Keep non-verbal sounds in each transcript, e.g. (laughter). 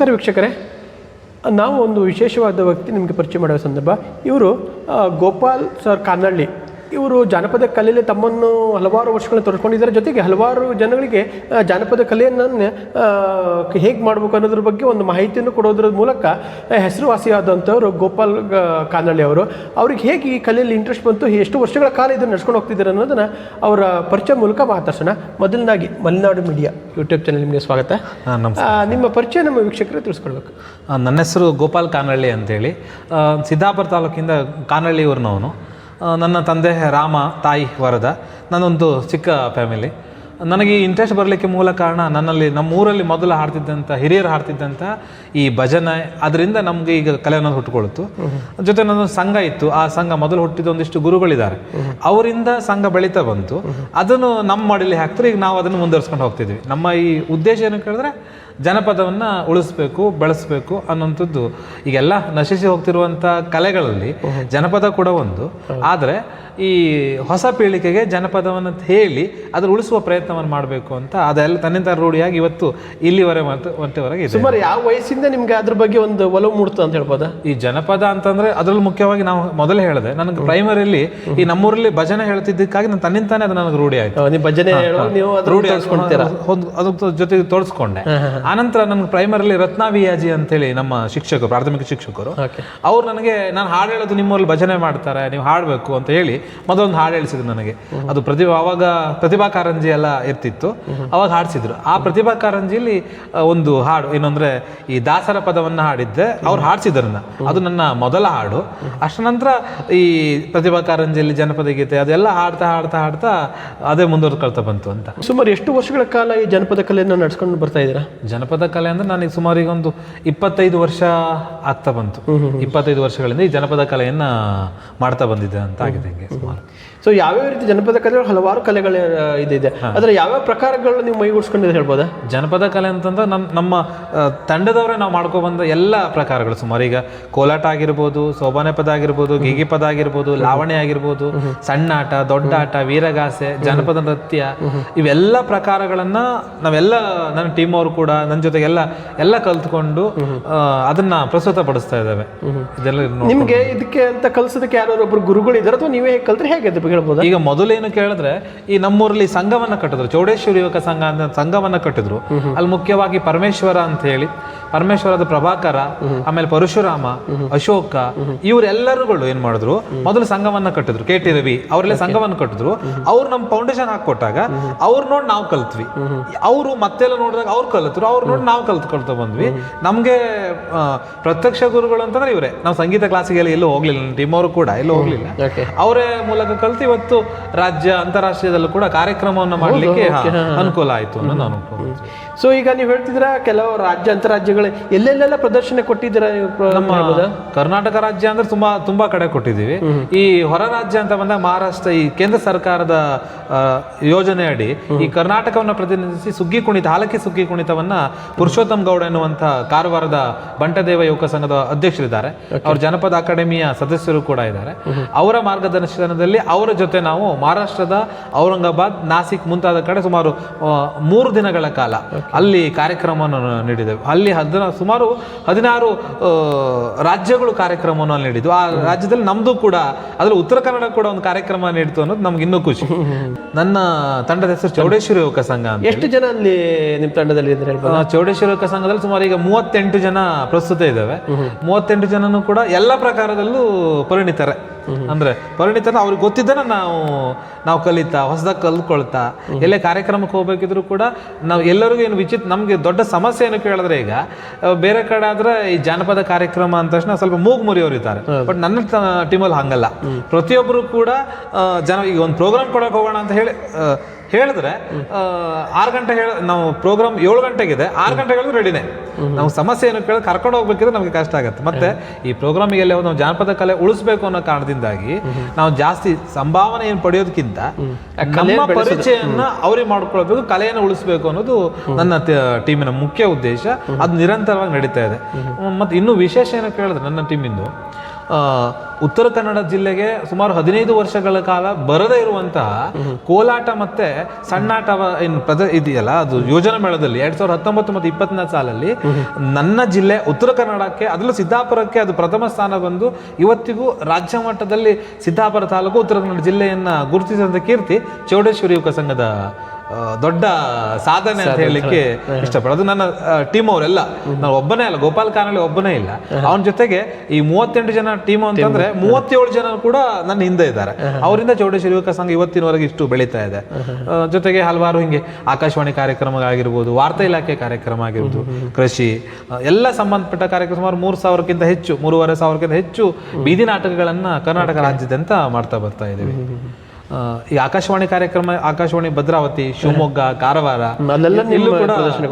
ನಮಸ್ಕಾರ ವೀಕ್ಷಕರೇ. ನಾವು ಒಂದು ವಿಶೇಷವಾದ ವ್ಯಕ್ತಿ ನಿಮಗೆ ಪರಿಚಯ ಮಾಡುವ ಸಂದರ್ಭ. ಇವರು ಗೋಪಾಲ್ ಸರ್ ಕಾನಳ್ಳಿ ಇವರು ಜಾನಪದ ಕಲೆಯಲ್ಲಿ ತಮ್ಮನ್ನು ಹಲವಾರು ವರ್ಷಗಳನ್ನು ತೊಡಸ್ಕೊಂಡಿದ್ದಾರೆ. ಜೊತೆಗೆ ಹಲವಾರು ಜನಗಳಿಗೆ ಜಾನಪದ ಕಲೆಯನ್ನು ಹೇಗೆ ಮಾಡಬೇಕು ಅನ್ನೋದ್ರ ಬಗ್ಗೆ ಒಂದು ಮಾಹಿತಿಯನ್ನು ಕೊಡೋದ್ರ ಮೂಲಕ ಹೆಸರುವಾಸಿಯಾದಂಥವರು ಗೋಪಾಲ್ ಕಾನಳ್ಳಿ ಅವರು. ಅವ್ರಿಗೆ ಹೇಗೆ ಈ ಕಲೆಯಲ್ಲಿ ಇಂಟ್ರೆಸ್ಟ್ ಬಂತು? ಎಷ್ಟು ವರ್ಷಗಳ ಕಾಲ ಇದನ್ನು ನಡ್ಸ್ಕೊಂಡು ಹೋಗ್ತಿದ್ದಾರೆ ಅನ್ನೋದನ್ನು ಅವರ ಪರಿಚಯ ಮೂಲಕ ಮಾತಾಡ್ಸೋಣ. ಮೊದಲನಾಗಿ ಮಲೆನಾಡು ಮೀಡಿಯಾ ಯೂಟ್ಯೂಬ್ ಚಾನಲ್ ನಿಮಗೆ ಸ್ವಾಗತ. ನಿಮ್ಮ ಪರಿಚಯ ನಮ್ಮ ವೀಕ್ಷಕರೇ ತಿಳಿಸ್ಕೊಳ್ಬೇಕು ನನ್ನ ಹೆಸರು ಗೋಪಾಲ್ ಕಾನಳ್ಳಿ ಅಂತೇಳಿ. ಸಿದ್ದಾಪುರ ತಾಲೂಕಿಂದ ಕಾನಳ್ಳಿ ಆ, ನನ್ನ ತಂದೆ ರಾಮ ತಾಯಿ ವರದ. ನನ್ನೊಂದು ಚಿಕ್ಕ ಫ್ಯಾಮಿಲಿ ನನಗೆ ಈ ಇಂಟ್ರೆಸ್ಟ್ ಬರಲಿಕ್ಕೆ ಮೂಲ ಕಾರಣ ನನ್ನಲ್ಲಿ ನಮ್ಮ ಊರಲ್ಲಿ ಮೊದಲು ಹಾಡ್ತಿದ್ದಂಥ ಹಿರಿಯರು ಹಾಡ್ತಿದ್ದಂಥ ಈ ಭಜನೆ ಅದರಿಂದ ನಮಗೆ ಈಗ ಕಲೆ ಅನ್ನೋದು ಹುಟ್ಟುಕೊಳ್ತು ಜೊತೆ ನನ್ನ ಸಂಘ ಇತ್ತು. ಆ ಸಂಘ ಮೊದಲು ಹುಟ್ಟಿದ ಒಂದಿಷ್ಟು ಗುರುಗಳಿದ್ದಾರೆ ಅವರಿಂದ ಸಂಘ ಬೆಳೀತಾ ಬಂತು. ಅದನ್ನು ನಮ್ಮ ಮಾಡಲಿ ಹಾಕ್ತಾರೆ. ಈಗ ನಾವು ಅದನ್ನು ಮುಂದುವರ್ಸ್ಕೊಂಡು ಹೋಗ್ತಿದ್ವಿ. ನಮ್ಮ ಈ ಉದ್ದೇಶ ಏನು ಕೇಳಿದ್ರೆ ಜನಪದವನ್ನು ಉಳಿಸ್ಬೇಕು ಬೆಳೆಸ್ಬೇಕು ಅನ್ನೋಂಥದ್ದು ಈಗೆಲ್ಲ ನಶಿಸಿ ಹೋಗ್ತಿರುವಂಥ ಕಲೆಗಳಲ್ಲಿ ಜನಪದ ಕೂಡ ಒಂದು. ಆದರೆ ಈ ಹೊಸ ಪೀಳಿಗೆಗೆ ಜನಪದವನ್ನು ಹೇಳಿ ಅದ್ರ ಉಳಿಸುವ ಪ್ರಯತ್ನವನ್ನು ಮಾಡಬೇಕು ಅಂತ ಅದೆಲ್ಲ ತನ್ನಿಂದ ರೂಢಿಯಾಗಿ ಇವತ್ತು ಇಲ್ಲಿವರೆ ಮತ್ತು ಒಂಟೆವರೆಗೆ ಇದೆ. ಸುಮಾರು ಯಾವ ವಯಸ್ಸಿಂದ ನಿಮ್ಗೆ ಅದ್ರ ಬಗ್ಗೆ ಒಂದು ಒಲವು ಮೂಡ್ತು ಅಂತ ಹೇಳ್ಬೋದಾ? ಈ ಜನಪದ ಅಂತಂದ್ರೆ ಅದ್ರಲ್ಲಿ ಮುಖ್ಯವಾಗಿ ನಾವು ಮೊದಲೇ ಹೇಳಿದೆ. ನನಗೆ ಪ್ರೈಮರಿಯಲ್ಲಿ ಈ ನಮ್ಮೂರಲ್ಲಿ ಭಜನೆ ಹೇಳ್ತಿದ್ದಕ್ಕಾಗಿ ನಾನು ತನ್ನಿಂತಾನೆ ಅದು ನನಗೆ ರೂಢಿ ಆಯ್ತು. ಭಜನೆ ರೂಢಿ ಅದ್ರ ಜೊತೆಗೆ ತೋರಿಸ್ಕೊಂಡೆ. ಆನಂತರ ನನಗೆ ಪ್ರೈಮರಿಲಿ ರತ್ನ ವಿಯಾಜಿ ಅಂತೇಳಿ ನಮ್ಮ ಶಿಕ್ಷಕರು ಪ್ರಾಥಮಿಕ ಶಿಕ್ಷಕರು. ಅವ್ರು ನನಗೆ ನಾನು ಹಾಡು ಹೇಳೋದು ನಿಮ್ಮಲ್ಲಿ ಭಜನೆ ಮಾಡ್ತಾರೆ ನೀವು ಹಾಡಬೇಕು ಅಂತ ಹೇಳಿ ಮೊದಲೊಂದು ಹಾಡು ಹೇಳಿಸಿದ್ರು ನನಗೆ. ಅದು ಪ್ರತಿಭಾ ಅವಾಗ ಪ್ರತಿಭಾ ಕಾರಂಜಿ ಎಲ್ಲ ಇರ್ತಿತ್ತು. ಅವಾಗ ಹಾಡಿಸಿದ್ರು. ಆ ಪ್ರತಿಭಾ ಕಾರಂಜಿಯಲ್ಲಿ ಒಂದು ಹಾಡು ಏನಂದ್ರೆ ಈ ದಾಸರ ಪದವನ್ನು ಹಾಡಿದ್ದೆ. ಅವ್ರು ಹಾಡಿಸಿದ್ರು ನನ್ನ. ಅದು ನನ್ನ ಮೊದಲ ಹಾಡು. ಅಷ್ಟ ನಂತರ ಈ ಪ್ರತಿಭಾ ಕಾರಂಜಿಯಲ್ಲಿ ಜನಪದ ಗೀತೆ ಅದೆಲ್ಲ ಹಾಡ್ತಾ ಹಾಡ್ತಾ ಹಾಡ್ತಾ ಅದೇ ಮುಂದುವರ್ಕೊಳ್ತಾ ಬಂತು ಅಂತ. ಸುಮಾರು ಎಷ್ಟು ವರ್ಷಗಳ ಕಾಲ ಈ ಜನಪದ ಕಲೆಯನ್ನು ನಡ್ಸ್ಕೊಂಡು ಬರ್ತಾ ಇದ್ದೀರಾ? ಜನಪದ ಕಲೆ ಅಂದ್ರೆ ನನಗೆ ಸುಮಾರು ಈಗ ಒಂದು ಇಪ್ಪತ್ತೈದು ವರ್ಷ ಆಗ್ತಾ ಬಂತು. ಇಪ್ಪತ್ತೈದು ವರ್ಷಗಳಿಂದ ಈ ಜನಪದ ಕಲೆಯನ್ನ ಮಾಡ್ತಾ ಬಂದಿದ್ದೆ ಅಂತ ಆಗಿದೆ ಹಿಂಗೆ ಸುಮಾರು. ಸೊ ಯಾವ್ಯಾವ ರೀತಿ ಜನಪದ ಕಲೆಗಳು ಹಲವಾರು ಕಲೆಗಳ ಇದೆ ಇದಿದೆ. ಅದರ ಯಾವ್ಯಾವ ಪ್ರಕಾರಗಳನ್ನ ನೀವು ಮೈಗೂಡಿಸ್ಕೊಂಡಿದ್ದು ಹೇಳ್ಬೋದಾ? ಜನಪದ ಕಲೆ ಅಂತಂದ್ರೆ ನಮ್ಮ ನಮ್ಮ ತಂಡದವರೇ ನಾವು ಮಾಡ್ಕೊಬಂದ ಎಲ್ಲ ಪ್ರಕಾರಗಳು. ಸುಮಾರು ಈಗ ಕೋಲಾಟ ಆಗಿರ್ಬೋದು ಸೋಬಾನೆ ಪದ ಆಗಿರ್ಬೋದು ಗೀಗಿ ಪದ ಆಗಿರ್ಬೋದು ಲಾವಣಿ ಆಗಿರ್ಬೋದು ಸಣ್ಣ ಆಟ ದೊಡ್ಡ ಆಟ ವೀರಗಾಸೆ ಜನಪದ ನೃತ್ಯ ಇವೆಲ್ಲ ಪ್ರಕಾರಗಳನ್ನ ನಾವೆಲ್ಲ ನನ್ನ ಟೀಮ್ ಅವರು ಕೂಡ ನನ್ನ ಜೊತೆಗೆಲ್ಲ ಎಲ್ಲ ಕಲ್ತ್ಕೊಂಡು ಅದನ್ನ ಪ್ರಸ್ತುತ ಪಡಿಸ್ತಾ ಇದ್ದಾವೆ ಇದೆಲ್ಲ ನಿಮ್ಗೆ ಇದಕ್ಕೆ ಅಂತ ಕಲ್ಸೋದಕ್ಕೆ ಯಾರು ಒಬ್ರು ಗುರುಗಳು ಇದ್ದಾರೆ ಅಥವಾ ನೀವೇ ಕಲ್ತ್ರೆ ಹೇಗೆ ಹೇಳ್ಬೋದಾ? ಈಗ ಮೊದಲೇನು ಕೇಳಿದ್ರೆ ಈ ನಮ್ಮೂರಲ್ಲಿ ಸಂಘವನ್ನ ಕಟ್ಟಿದ್ರು. ಚೌಡೇಶ್ವರಿ ಯುವಕ ಸಂಘ ಅಂತ ಸಂಘವನ್ನ ಕಟ್ಟಿದ್ರು. ಅಲ್ಲಿ ಮುಖ್ಯವಾಗಿ ಪರಮೇಶ್ವರ ಅಂತ ಹೇಳಿ ಪರಮೇಶ್ವರದ ಪ್ರಭಾಕರ ಆಮೇಲೆ ಪರಶುರಾಮ ಅಶೋಕ ಇವರೆಲ್ಲರುಗಳು ಏನ್ ಮಾಡಿದ್ರು? ಮೊದಲು ಸಂಘವನ್ನ ಕಟ್ಟಿದ್ರು. ಕೆ ಟಿ ರವಿ ಅವರೆಲ್ಲ ಸಂಘವನ್ನ ಕಟ್ಟಿದ್ರು. ಅವ್ರು ನಮ್ ಫೌಂಡೇಶನ್ ಹಾಕೊಟ್ಟಾಗ ಅವ್ರು ನೋಡಿ ನಾವು ಕಲ್ತ್ವಿ. ಅವರು ಮತ್ತೆಲ್ಲ ನೋಡಿದಾಗ ಅವ್ರು ಕಲಿತರು. ಅವ್ರು ನೋಡಿ ನಾವು ಕಲ್ತ್ಕೊಳ್ತಾ ಬಂದ್ವಿ. ನಮ್ಗೆ ಪ್ರತ್ಯಕ್ಷ ಗುರುಗಳು ಅಂತಂದ್ರೆ ಇವರೇ. ನಾವು ಸಂಗೀತ ಕ್ಲಾಸಿಗೆಲ್ಲ ಎಲ್ಲೂ ಹೋಗ್ಲಿಲ್ಲ. ಟೀಮ್ ಅವರು ಕೂಡ ಎಲ್ಲೂ ಹೋಗ್ಲಿಲ್ಲ. ಅವರೇ ಮೂಲಕ ಕಲ್ತು ಇವತ್ತು ರಾಜ್ಯ ಅಂತಾರಾಷ್ಟ್ರೀಯದಲ್ಲೂ ಕೂಡ ಕಾರ್ಯಕ್ರಮವನ್ನು ಮಾಡಲಿಕ್ಕೆ ಅನುಕೂಲ ಆಯ್ತು ಅನ್ನೋದು ನಾನು ಅನ್ಕೊಂಡು ಸೊ ಈಗ ನೀವು ಹೇಳ್ತಿದ್ರ ಕೆಲವು ರಾಜ್ಯ ಅಂತರಾಜ್ಯಗಳು ಎಲ್ಲೆಲ್ಲೆಲ್ಲ ಪ್ರದರ್ಶನ ಕೊಟ್ಟಿದ್ದೀರಾ ಪ್ರ- ನಮ್ಮ ಕರ್ನಾಟಕ ರಾಜ್ಯ ಅಂದ್ರೆ ತುಂಬಾ ತುಂಬಾ ಕಡೆ ಕೊಟ್ಟಿದ್ದೀವಿ. ಈ ಹೊರ ರಾಜ್ಯ ಅಂತ ಬಂದಾಗ ಮಹಾರಾಷ್ಟ್ರ ಈ ಕೇಂದ್ರ ಸರ್ಕಾರದ ಯೋಜನೆ ಅಡಿ ಈ ಕರ್ನಾಟಕವನ್ನು ಪ್ರತಿನಿಧಿಸಿ ಸುಗ್ಗಿ ಕುಣಿತ ಹಾಲಕ್ಕಿ ಸುಗ್ಗಿ ಕುಣಿತವನ್ನ ಪುರುಷೋತ್ತಮ್ ಗೌಡ ಎನ್ನುವಂತ ಕಾರವಾರದ ಬಂಟದೇವ ಯುವಕ ಸಂಘದ ಅಧ್ಯಕ್ಷರಿದ್ದಾರೆ. ಅವ್ರ ಜನಪದ ಅಕಾಡೆಮಿಯ ಸದಸ್ಯರು ಕೂಡ ಇದ್ದಾರೆ. ಅವರ ಮಾರ್ಗದರ್ಶನದಲ್ಲಿ ಅವರ ಜೊತೆ ನಾವು ಮಹಾರಾಷ್ಟ್ರದ ಔರಂಗಾಬಾದ್ ನಾಸಿಕ್ ಮುಂತಾದ ಕಡೆ ಸುಮಾರು ಮೂರು ದಿನಗಳ ಕಾಲ ಅಲ್ಲಿ ಕಾರ್ಯಕ್ರಮವನ್ನು ನೀಡಿದ್ದೇವೆ ಅಲ್ಲಿ ಹದಿನ ಸುಮಾರು ಹದಿನಾರು ರಾಜ್ಯಗಳು ಕಾರ್ಯಕ್ರಮವನ್ನು ಅಲ್ಲಿ ನೀಡಿದ್ವು. ಆ ರಾಜ್ಯದಲ್ಲಿ ನಮ್ದು ಕೂಡ ಅದ್ರಲ್ಲಿ ಉತ್ತರ ಕನ್ನಡ ಕೂಡ ಒಂದು ಕಾರ್ಯಕ್ರಮ ನೀಡಿತು ಅನ್ನೋದು ನಮ್ಗೆ ಇನ್ನೂ ಖುಷಿ. ನನ್ನ ತಂಡದ ಹೆಸರು ಚೌಡೇಶ್ವರಿ ಯುವಕ ಸಂಘ ಎಷ್ಟು ಜನ ಅಲ್ಲಿ ನಿಮ್ಮ ತಂಡದಲ್ಲಿ ಚೌಡೇಶ್ವರಿ ಯುವಕ ಸಂಘದಲ್ಲಿ ಸುಮಾರು ಈಗ ಮೂವತ್ತೆಂಟು ಜನ ಪ್ರಸ್ತುತ ಇದ್ದಾವೆ ಮೂವತ್ತೆಂಟು ಜನನು ಕೂಡ ಎಲ್ಲ ಪ್ರಕಾರದಲ್ಲೂ ಪರಿಣಿತರೆ. ಅಂದ್ರೆ ಪರಿಣಿತರ ಅವ್ರಿಗೆ ಗೊತ್ತಿದ್ದನ ನಾವು ನಾವು ಕಲಿತಾ ಹೊಸದಾಗಿ ಕಲ್ತ್ಕೊಳ್ತಾ ಎಲ್ಲೇ ಕಾರ್ಯಕ್ರಮಕ್ಕೆ ಹೋಗ್ಬೇಕಿದ್ರು ಕೂಡ ನಾವು ಎಲ್ಲರಿಗೂ ಏನು ವಿಚಿತ್ರ ನಮಗೆ ದೊಡ್ಡ ಸಮಸ್ಯೆ ಏನು ಕೇಳಿದ್ರೆ ಈಗ ಬೇರೆ ಕಡೆ ಆದ್ರೆ ಈ ಜಾನಪದ ಕಾರ್ಯಕ್ರಮ ಅಂದ ತಕ್ಷಣ ಸ್ವಲ್ಪ ಮೂಗು ಮುರಿಯೋರು ಇದ್ದಾರೆ. ಬಟ್ ನನ್ನ ಟೀಮಲ್ಲಿ ಹಂಗಲ್ಲ. ಪ್ರತಿಯೊಬ್ಬರು ಕೂಡ ಜನ ಈಗ ಒಂದು ಪ್ರೋಗ್ರಾಮ್ ಕೊಡಕ್ಕೆ ಹೋಗೋಣ ಅಂತ ಹೇಳಿ ಹೇಳಿದ್ರೆ ಆರು ಗಂಟೆ ಹೇಳ ನಾವು ಪ್ರೋಗ್ರಾಮ್ ಏಳು ಗಂಟೆಗಿದೆ ಆರು ಗಂಟೆ ಹೇಳಿದ್ರೆ ರೆಡಿನೇ ನಾವು ಸಮಸ್ಯೆ ಏನು ಕೇಳಿ ಕರ್ಕೊಂಡು ಹೋಗ್ಬೇಕಿದ್ರೆ ನಮಗೆ ಕಷ್ಟ ಆಗುತ್ತೆ. ಮತ್ತೆ ಈ ಪ್ರೋಗ್ರಾಮಿಗೆಲ್ಲ ನಾವು ಜಾನಪದ ಕಲೆ ಉಳಿಸ್ಬೇಕು ಅನ್ನೋ ಕಾರಣದಿಂದಾಗಿ ನಾವು ಜಾಸ್ತಿ ಸಂಭಾವನೆ ಏನು ಪಡೆಯೋದಕ್ಕಿಂತ ನಮ್ಮ ಪರಿಚಯನ ಅವ್ರಿಗೆ ಮಾಡ್ಕೊಳ್ಬೇಕು ಕಲೆಯನ್ನು ಉಳಿಸ್ಬೇಕು ಅನ್ನೋದು ನನ್ನ ಟೀಮಿನ ಮುಖ್ಯ ಉದ್ದೇಶ. ಅದು ನಿರಂತರವಾಗಿ ನಡೀತಾ ಇದೆ. ಮತ್ತೆ ಇನ್ನೂ ವಿಶೇಷ ಏನು ಕೇಳಿದ್ರೆ ನನ್ನ ಟೀಮಿಂದು. ಉತ್ತರ ಕನ್ನಡ ಜಿಲ್ಲೆಗೆ ಸುಮಾರು ಹದಿನೈದು ವರ್ಷಗಳ ಕಾಲ ಬರದೇ ಇರುವಂತಹ ಕೋಲಾಟ ಮತ್ತೆ ಸಣ್ಣಾಟ ಏನು ಪ್ರದ ಇದೆಯಲ್ಲ, ಅದು ಯೋಜನಾ ಮೇಳದಲ್ಲಿ, ಎರಡ್ ಸಾವಿರದ ಹತ್ತೊಂಬತ್ತು ಮತ್ತು ಇಪ್ಪತ್ತನೇ ಸಾಲಲ್ಲಿ ನನ್ನ ಜಿಲ್ಲೆ ಉತ್ತರ ಕನ್ನಡಕ್ಕೆ, ಅದರಲ್ಲೂ ಸಿದ್ದಾಪುರಕ್ಕೆ ಅದು ಪ್ರಥಮ ಸ್ಥಾನ ಬಂದು ಇವತ್ತಿಗೂ ರಾಜ್ಯ ಮಟ್ಟದಲ್ಲಿ ಸಿದ್ದಾಪುರ ತಾಲೂಕು ಉತ್ತರ ಕನ್ನಡ ಜಿಲ್ಲೆಯನ್ನ ಗುರುತಿಸಿದಂತ ಕೀರ್ತಿ ಚೌಡೇಶ್ವರಿ ಯುವಕ ಸಂಘದ ದೊಡ್ಡ ಸಾಧನೆ ಅಂತ ಹೇಳಲಿಕ್ಕೆ ಇಷ್ಟಪಡ ಅದು ನನ್ನ ಟೀಮ್ ಅವರೆಲ್ಲ. ನಾನು ಒಬ್ಬನೇ ಅಲ್ಲ ಗೋಪಾಲ್ ಕಾನಳ್ಳಿ ಒಬ್ಬನೇ ಇಲ್ಲ. ಅವನ ಜೊತೆಗೆ ಈ ಮೂವತ್ತೆಂಟು ಜನ ಟೀಮ್ ಅಂತಂದ್ರೆ ಮೂವತ್ತೇಳು ಜನ ಕೂಡ ನನ್ನ ಹಿಂದೆ ಇದ್ದಾರೆ. ಅವರಿಂದ ಚೌಡೇಶ್ವರಿ ಯುವಕ ಸಂಘ ಇವತ್ತಿನವರೆಗೆ ಇಷ್ಟು ಬೆಳೀತಾ ಇದೆ. ಜೊತೆಗೆ ಹಲವಾರು ಹಿಂಗೆ ಆಕಾಶವಾಣಿ ಕಾರ್ಯಕ್ರಮಗಳಾಗಿರ್ಬೋದು ವಾರ್ತಾ ಇಲಾಖೆ ಕಾರ್ಯಕ್ರಮ ಆಗಿರ್ಬೋದು ಕೃಷಿ ಎಲ್ಲ ಸಂಬಂಧಪಟ್ಟ ಕಾರ್ಯಕ್ರಮ ಸುಮಾರು ಮೂರು ಸಾವಿರಕ್ಕಿಂತ ಹೆಚ್ಚು ಮೂರುವರೆ ಸಾವಿರಕ್ಕಿಂತ ಹೆಚ್ಚು ಬೀದಿ ನಾಟಕಗಳನ್ನ ಕರ್ನಾಟಕ ರಾಜ್ಯದಂತ ಮಾಡ್ತಾ ಬರ್ತಾ ಇದ್ದೀವಿ. ಈ ಆಕಾಶವಾಣಿ ಕಾರ್ಯಕ್ರಮ ಆಕಾಶವಾಣಿ ಭದ್ರಾವತಿ ಶಿವಮೊಗ್ಗ ಕಾರವಾರ ನಿಮ್ಮ ಕೂಡ ಪ್ರದರ್ಶನ?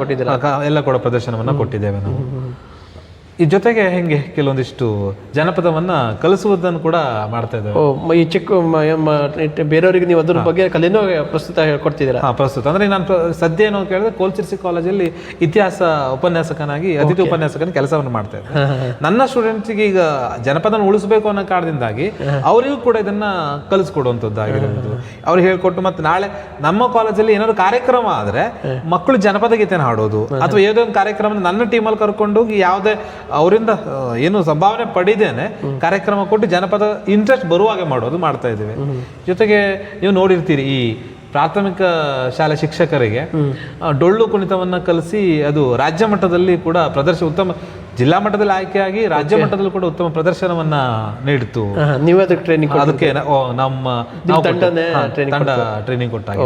ಎಲ್ಲ ಕೂಡ ಪ್ರದರ್ಶನವನ್ನ ಕೊಟ್ಟಿದ್ದೇವೆ ನಾವು ಈ ಜೊತೆಗೆ ಹೆಂಗೆ ಕೆಲವೊಂದಿಷ್ಟು ಜನಪದವನ್ನ ಕಲಿಸುವುದನ್ನು ಕೂಡ ಮಾಡ್ತಾ ಇದ್ದಾರೆ ಓ ಮ- ಈ ಚಿಕ್ಕ ಮ- ಮ- ಬೇರೆಯವರಿಗೆ ನೀವು ಅದ್ರ ಬಗ್ಗೆ ಕಲೆನೂ ಪ್ರಸ್ತುತ ಹೇಳ್ಕೊಡ್ತಿದ್ದೀರಾ? ಹಾ ಪ್ರಸ್ತುತ. ಅಂದ್ರೆ ನಾನು ಪ್ರ- ಸದ್ಯ ಏನೋ ಕೇಳಿದ್ರೆ ಕೋಲ್ಚಿರ್ಸಿ ಕಾಲೇಜಲ್ಲಿ ಇತಿಹಾಸ ಉಪನ್ಯಾಸಕನಾಗಿ ಅತಿಥಿ ಉಪನ್ಯಾಸಕನ ಕೆಲಸವನ್ನು ಮಾಡ್ತಾ ಇದ್ದೆ ನನ್ನ ಸ್ಟೂಡೆಂಟ್ಸಿಗೆ ಈಗ ಜನಪದನ ಉಳಿಸಬೇಕು ಅನ್ನೋ ಕಾರಣದಿಂದಾಗಿ ಅವರಿಗೂ ಕೂಡ ಇದನ್ನ ಕಲಿಸ್ಕೊಡುವಂಥದ್ದಾಗಿರ್ಬೋದು ಅವ್ರು ಹೇಳ್ಕೊಟ್ಟು ಮತ್ತೆ ನಾಳೆ ನಮ್ಮ ಕಾಲೇಜಲ್ಲಿ ಏನಾದ್ರು ಕಾರ್ಯಕ್ರಮ ಆದ್ರೆ ಮಕ್ಕಳು ಜನಪದ ಗೀತೆನ ಹಾಡೋದು ಅಥವಾ ಯಾವುದೋ ಒಂದು ಕಾರ್ಯಕ್ರಮ ನನ್ನ ಟೀಮಲ್ಲಿ ಕರ್ಕೊಂಡು ಹೋಗಿ ಯಾವುದೇ ಅವರಿಂದ ಏನು ಸಂಭಾವನೆ ಪಡಿದೇನೆ ಕಾರ್ಯಕ್ರಮ ಕೊಟ್ಟು ಜನಪದ ಇಂಟ್ರೆಸ್ಟ್ ಬರುವಾಗೆ ಮಾಡೋದು ಮಾಡ್ತಾ ಇದ್ದೀವಿ. ಜೊತೆಗೆ ನೀವು ನೋಡಿರ್ತೀರಿ ಈ ಪ್ರಾಥಮಿಕ ಶಾಲೆ ಶಿಕ್ಷಕರಿಗೆ ಡೊಳ್ಳು ಕುಣಿತವನ್ನ ಕಲಿಸಿ ಅದು ರಾಜ್ಯ ಮಟ್ಟದಲ್ಲಿ ಕೂಡ ಪ್ರದರ್ಶ ಉತ್ತಮ ಜಿಲ್ಲಾ ಮಟ್ಟದಲ್ಲಿ ಆಯ್ಕೆಯಾಗಿ ರಾಜ್ಯ ಮಟ್ಟದಲ್ಲಿ ಕೂಡ ಉತ್ತಮ ಪ್ರದರ್ಶನವನ್ನ ನೀಡಿತು ನೀವು ಅದಕ್ಕೆ ಟ್ರೈನಿಂಗ್ ಅದಕ್ಕೆ ನಮ್ಮ ತಂಡ ಟ್ರೈನಿಂಗ್ ಕೊಟ್ಟಾಗ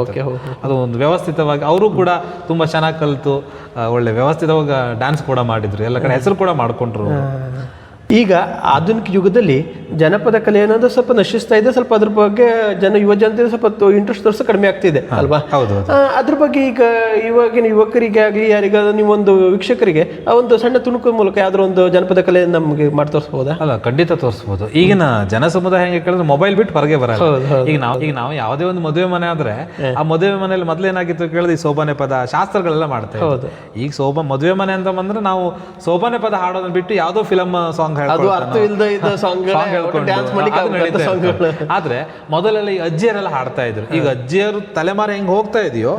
ಅದು ಒಂದು ವ್ಯವಸ್ಥಿತವಾಗಿ ಅವರು ಕೂಡ ತುಂಬಾ ಚೆನ್ನಾಗಿ ಕಲಿತು ಒಳ್ಳೆ ವ್ಯವಸ್ಥಿತವಾಗಿ ಡ್ಯಾನ್ಸ್ ಕೂಡ ಮಾಡಿದ್ರು. ಎಲ್ಲ ಕಡೆ ಹೆಸರು ಕೂಡ ಮಾಡ್ಕೊಂಡ್ರು. ಈಗ ಆಧುನಿಕ ಯುಗದಲ್ಲಿ ಜನಪದ ಕಲೆ ಅನ್ನೋದು ಸ್ವಲ್ಪ ನಶಿಸ್ತಾ ಇದೆ. ಸ್ವಲ್ಪ ಅದ್ರ ಬಗ್ಗೆ ಜನ ಯುವ ಜನತೆ ಸ್ವಲ್ಪ ಇಂಟ್ರೆಸ್ಟ್ ತೋರಿಸೋ ಕಡಿಮೆ ಆಗ್ತಿದೆ ಅಲ್ವಾ? ಹೌದು ಅದ್ರ ಬಗ್ಗೆ ಈಗ ಇವಾಗಿನ ಯುವಕರಿಗೆ ಆಗಲಿ ಯಾರಿಗಾದ್ರೂ ನೀವೊಂದು ವೀಕ್ಷಕರಿಗೆ ಆ ಒಂದು ಸಣ್ಣ ತುಣುಕು ಮೂಲಕ ಯಾವ್ದಾದ್ರು ಒಂದು ಜನಪದ ಕಲೆ ನಮಗೆ ಮಾಡಿ ತೋರಿಸ್ಬೋದಾ ಅಲ್ಲ ಖಂಡಿತ ತೋರಿಸ್ಬೋದು. ಈಗಿನ ಜನ ಸಮುದಾಯ ಹೆಂಗೆ ಕೇಳಿದ್ರೆ ಮೊಬೈಲ್ ಬಿಟ್ಟು ಹೊರಗೆ ಬರಲ್ಲ. ಈಗ ನಾವು ಈಗ ನಾವು ಯಾವುದೇ ಒಂದು ಮದುವೆ ಮನೆ ಆದ್ರೆ ಆ ಮದುವೆ ಮನೆಯಲ್ಲಿ ಮೊದಲೇನಾಗಿತ್ತು ಕೇಳಿದ್ರೆ ಈ ಸೋಬಾನೆ ಪದ ಶಾಸ್ತ್ರಗಳೆಲ್ಲ ಮಾಡ್ತೇವೆ ಹೌದು. ಈಗ ಸೋಬ ಮದುವೆ ಮನೆ ಅಂತ ಬಂದ್ರೆ ನಾವು ಸೋಬಾನೆ ಪದ ಹಾಡೋದನ್ನ ಬಿಟ್ಟು ಯಾವುದೋ ಫಿಲಮ್ ಸಾಂಗ್ ಅದು ಅರ್ಥ ಇಲ್ಲದ ಇದ್ದ ಸಾಂಗ್ ಡ್ಯಾನ್ಸ್ ಮಾಡ್ಲಿಕ್ಕೆ ಆದ್ರೆ ಮೊದಲೆಲ್ಲ ಈ ಅಜ್ಜಿಯರೆಲ್ಲ ಹಾಡ್ತಾ ಇದ್ರು. ಈಗ ಅಜ್ಜಿಯರು ತಲೆಮಾರ ಹೆಂಗ್ ಹೋಗ್ತಾ ಇದೆಯೋ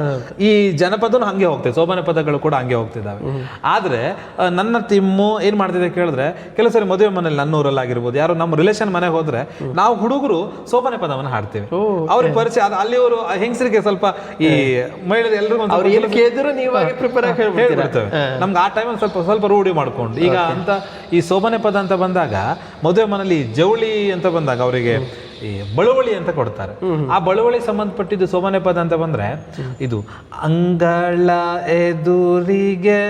ಈ ಜನಪದನು ಹಂಗೆ ಹೋಗ್ತದೆ ಸೋಬಾನೆ ಪದಗಳು ಕೂಡ ಹಂಗೆ ಹೋಗ್ತಿದ್ದಾವೆ. ಆದ್ರೆ ನನ್ನ ತಿಮ್ಮು ಏನ್ ಮಾಡ್ತಿದೆ ಕೇಳಿದ್ರೆ ಕೆಲವು ಸರಿ ಮದುವೆ ಮನೇಲಿ ನನ್ನೂರಲ್ಲಿ ಆಗಿರ್ಬೋದು ಯಾರು ನಮ್ಮ ರಿಲೇಷನ್ ಮನೆಗೆ ಹೋದ್ರೆ ನಾವು ಹುಡುಗರು ಸೋಬಾನೆ ಪದವನ್ನು ಹಾಡ್ತೇವೆ. ಅವ್ರ ಪರಿಚಯ ಅಲ್ಲಿ ಅವರು ಹೆಂಗಸರಿಗೆ ಸ್ವಲ್ಪ ಈ ಮಹಿಳೆಯರು ಎಲ್ಲರಿಗೂ ನೀವಾಗಿ ಪ್ರಿಪೇರ್ ಆಗಿ ಹೇಳ್ಬಿಡ್ತೇವೆ. ನಮ್ಗೆ ಆ ಟೈಮಲ್ಲಿ ಸ್ವಲ್ಪ ಸ್ವಲ್ಪ ರೂಢಿ ಮಾಡ್ಕೊಂಡು. ಈಗ ಅಂತ ಈ ಸೋಬಾನೆ ಪದ ಅಂತ ಬಂದಾಗ ಮದುವೆ ಮನೆಯಲ್ಲಿ ಜವಳಿ ಅಂತ ಬಂದಾಗ ಅವರಿಗೆ ಈ ಬಳುವಳಿ ಅಂತ ಕೊಡ್ತಾರೆ. ಆ ಬಳುವಳಿ ಸಂಬಂಧಪಟ್ಟಿದ್ದು ಸೋಮನೆ ಪದ ಅಂತ ಬಂದ್ರೆ ಇದು ಅಂಗಳ ಎದುರಿಗೆ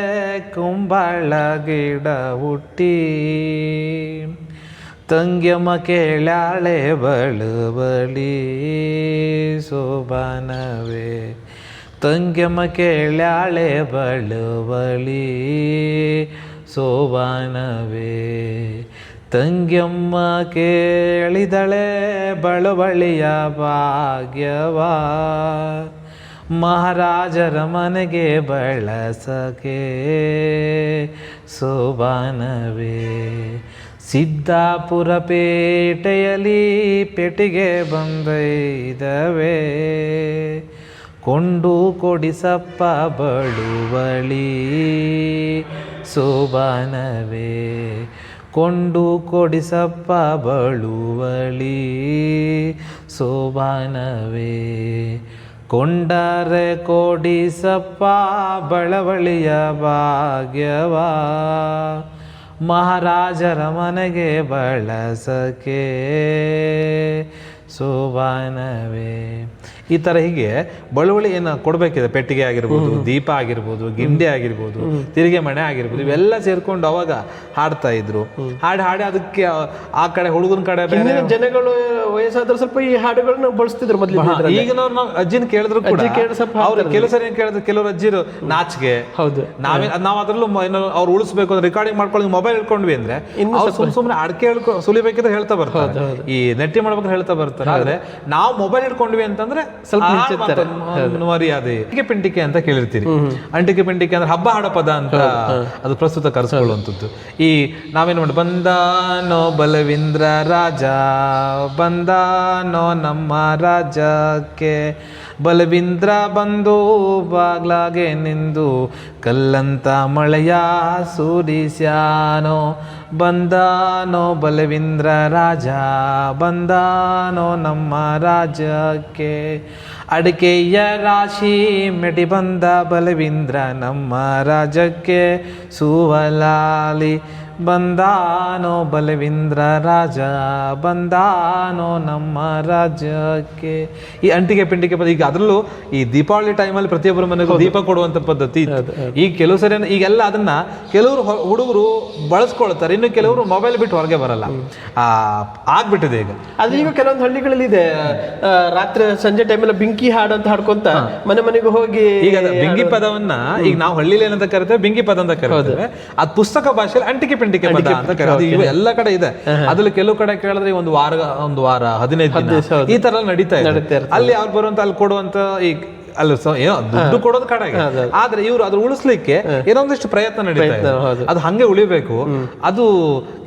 ಕುಂಬಳ ಗಿಡ ಹುಟ್ಟಿ ತಂಗ್ಯಮ್ಮ ಕೇಳಾಳೆ ಬಳುವಳಿ ಸೋಬಾನವೇ ತಂಗ್ಯಮ ಕೇಳಾಳೆ ಬಳುವಳಿ ಸೋಬಾನವೇ? ತಂಗ್ಯಮ್ಮ ಕೇಳಿದಳೆ, ಬಳವಳಿಯ ಭಾಗ್ಯವಾ? ಮಹಾರಾಜರ ಮನೆಗೆ ಬಳಸಕೆ ಸೋಬಾನವೇ? ಸಿದ್ದಾಪುರ ಪೇಟೆಯಲ್ಲಿ ಪೆಟಿಗೆ ಬಂದೈದವೆ ಕೊಂಡು ಕೊಡಿಸಪ್ಪ, ಬಳುವಳಿ ಸೋಬಾನವೇ ಕೊಂಡು ಕೊಡಿಸಪ್ಪ ಬಳುವಳಿ. ಸೋಬಾನವೇ ಕೊಂಡರೆ ಕೊಡಿಸಪ್ಪ ಬಳವಳಿಯ ಭಾಗ್ಯವಾ. ಮಹಾರಾಜರ ಮನೆಗೆ ಬಳಸಕೆ. ಸೋಬಾನವೇ ಈ ತರ ಹೀಗೆ ಬಳುವಳಿ ಏನು ಕೊಡ್ಬೇಕಿದೆ. ಪೆಟ್ಟಿಗೆ ಆಗಿರ್ಬೋದು ದೀಪ ಆಗಿರ್ಬೋದು ಗಿಂಡಿ ಆಗಿರ್ಬೋದು ತಿರಿಗೆ ಮಣೆ ಆಗಿರ್ಬೋದು ಇವೆಲ್ಲ ಸೇರ್ಕೊಂಡು ಅವಾಗ ಹಾಡ್ತಾ ಇದ್ರು. ಹಾಡಿ ಹಾಡಿ ಅದಕ್ಕೆ ಆ- ಕಡೆ ಹುಡುಗನ ಕಡೆ ಜನಗಳು ವಯಸ್ಸಾದ್ರೂ ಸ್ವಲ್ಪ ಈ ಹಾಡುಗಳನ್ನ ಬಳಸ್ತಿದ್ರು ಮೊದಲು ಈಗಿನವ್ರು ನಾವು ಅಜ್ಜಿನ ಕೇಳಿದ್ರು ಕೂಡ ಅಜ್ಜಿ ಕೇಳಿ ಸ್ವಲ್ಪ ಅವ್ರು ಕೆಲವು ಸರಿ ಏನ್ ಕೇಳಿದ್ರು ಕೆಲವರು ಅಜ್ಜಿರು ನಾಚಿಗೆ. ಹೌದು. ನಾವೇ ನಾವು ಅದ್ರಲ್ಲೂ ಅವ್ರು ಉಳಿಸ್ಬೇಕು ಅಂದ್ರೆ ರೆಕಾರ್ಡಿಂಗ್ ಮಾಡ್ಕೊಂಡು ಮೊಬೈಲ್ ಇಟ್ಕೊಂಡ್ವಿ ಅಂದ್ರೆ ಸುಮ್ ಸುಮ್ನೆ ಅಡಕೆ ಹೇಳ್ಕೊ ಸುಲಿಬೇಕಿದ್ರೆ ಹೇಳ್ತಾ ಬರ್ತಾರೆ. ಈ ನೆಟ್ಟಿ ಮಾಡ್ಬೇಕಾದ್ರೆ ಹೇಳ್ತಾ ಬರ್ತಾರೆ. ಆದ್ರೆ ನಾವು ಮೊಬೈಲ್ ಇಟ್ಕೊಂಡ್ವಿ ಅಂತಂದ್ರೆ ಸ್ವಲ್ಪ ಮರ್ಯಾದೆ ಅಂಟಿಕೆ ಪಿಂಟಿಕೆ ಅಂತ ಕೇಳಿರ್ತೀರಿ. ಅಂಟಿಕೆ ಪಿಂಟಿಕೆ ಅಂದ್ರೆ ಹಬ್ಬ ಹಾಡ ಪದ ಅಂತ ಅದು ಪ್ರಸ್ತುತ ಕರೆಸ್ಕೊಳ್ಳುವಂಥದ್ದು. ಈ ನಾವೇನು ಮಾಡಿ ಬಂದಾನೋ ಬಲವೀಂದ್ರ ರಾಜ ಬಂದಾನೋ ನಮ್ಮ ರಾಜಕ್ಕೆ ಬಲವಿಂದ್ರ ಬಂದು ಬಾಗ್ಲಾಗೆ ನಿಂದು, ಕಲ್ಲಂತ ಮಳೆಯ ಸೂರಿಸ್ಯಾನೋ, ಬಂದಾನೋ ಬಲವಿಂದ್ರ ರಾಜ, ಬಂದಾನೋ ನಮ್ಮ ರಾಜಕ್ಕೆ ಅಡಿಕೆಯ ರಾಶಿ ಮೆಡಿ ಬಂದ ಬಲವಿಂದ್ರ ನಮ್ಮ ರಾಜಕ್ಕೆ ಸುವಲಾಲಿ ಬಂದಾನೋ ಬಲವಿಂದ್ರ ರಾಜ ಬಂದಾನೋ ನಮ್ಮ ರಾಜ್ಯಕ್ಕೆ. ಈ ಅಂಟಿಗೆ ಪಿಂಟಿಗೆ ಪದ ಈಗ ಅದರಲ್ಲೂ ಈ ದೀಪಾವಳಿ ಟೈಮಲ್ಲಿ ಪ್ರತಿಯೊಬ್ಬರ ಮನೆಗೂ ದೀಪ ಕೊಡುವಂತ ಪದ್ಧತಿ ಈ ಈಗ ಕೆಲವು ಸರಿ ಈಗೆಲ್ಲ ಅದನ್ನ ಕೆಲವರು ಹುಡುಗರು ಬಳಸ್ಕೊಳ್ತಾರೆ. ಇನ್ನು ಕೆಲವರು ಮೊಬೈಲ್ ಬಿಟ್ಟು ಹೊರಗೆ ಬರಲ್ಲ. ಆ ಆಗ್ಬಿಟ್ಟಿದೆ ಈಗ. ಅದು ಈಗ ಕೆಲವೊಂದು ಹಳ್ಳಿಗಳಲ್ಲಿ ಇದೆ ರಾತ್ರಿ ಸಂಜೆ ಟೈಮಲ್ಲಿ ಬೆಂಕಿ ಹಾಡು ಅಂತ ಹಾಡ್ಕೊಂತ ಮನೆ ಮನೆಗೆ ಹೋಗಿ ಈಗ ಬೆಂಕಿ ಪದವನ್ನ ಈಗ ನಾವು ಹಳ್ಳಿಲಿ ಏನಂತ ಕರಿತೇವೆ ಬೆಂಕಿ ಪದ ಅಂತ ಕರಿತೇವೆ. ಅದು ಪುಸ್ತಕ ಭಾಷೆಯಲ್ಲಿ ಅಂಟಿಕೆ ಪದ ಅಂತ ಇವು ಎಲ್ಲ ಕಡೆ ಇದೆ. ಅದ್ರಲ್ಲಿ ಕೆಲವು ಕಡೆ ಕೇಳಿದ್ರೆ ಒಂದು ವಾರ ಒಂದು ವಾರ ಹದಿನೈದು ದಿನ. ಈ ತರ ನಡೀತಾ ಇದೆ. ಅಲ್ಲಿ ಅವ್ರು ಬರುವಂತ ಅಲ್ಲಿ ಕೊಡುವಂತ ಈ ಅಲ್ಲಿ ಸ- ಏನೋ ದುಡ್ಡು ಕೊಡೋದು ಕಡೆ ಆದ್ರೆ ಇವರು ಅದ್ರ ಉಳಿಸ್ಲಿಕ್ಕೆ ಏನೊಂದಿಷ್ಟು ಪ್ರಯತ್ನ ನಡೀತಾ ಇದೆ. ಅದು ಹಂಗೆ ಉಳಿಬೇಕು. ಅದು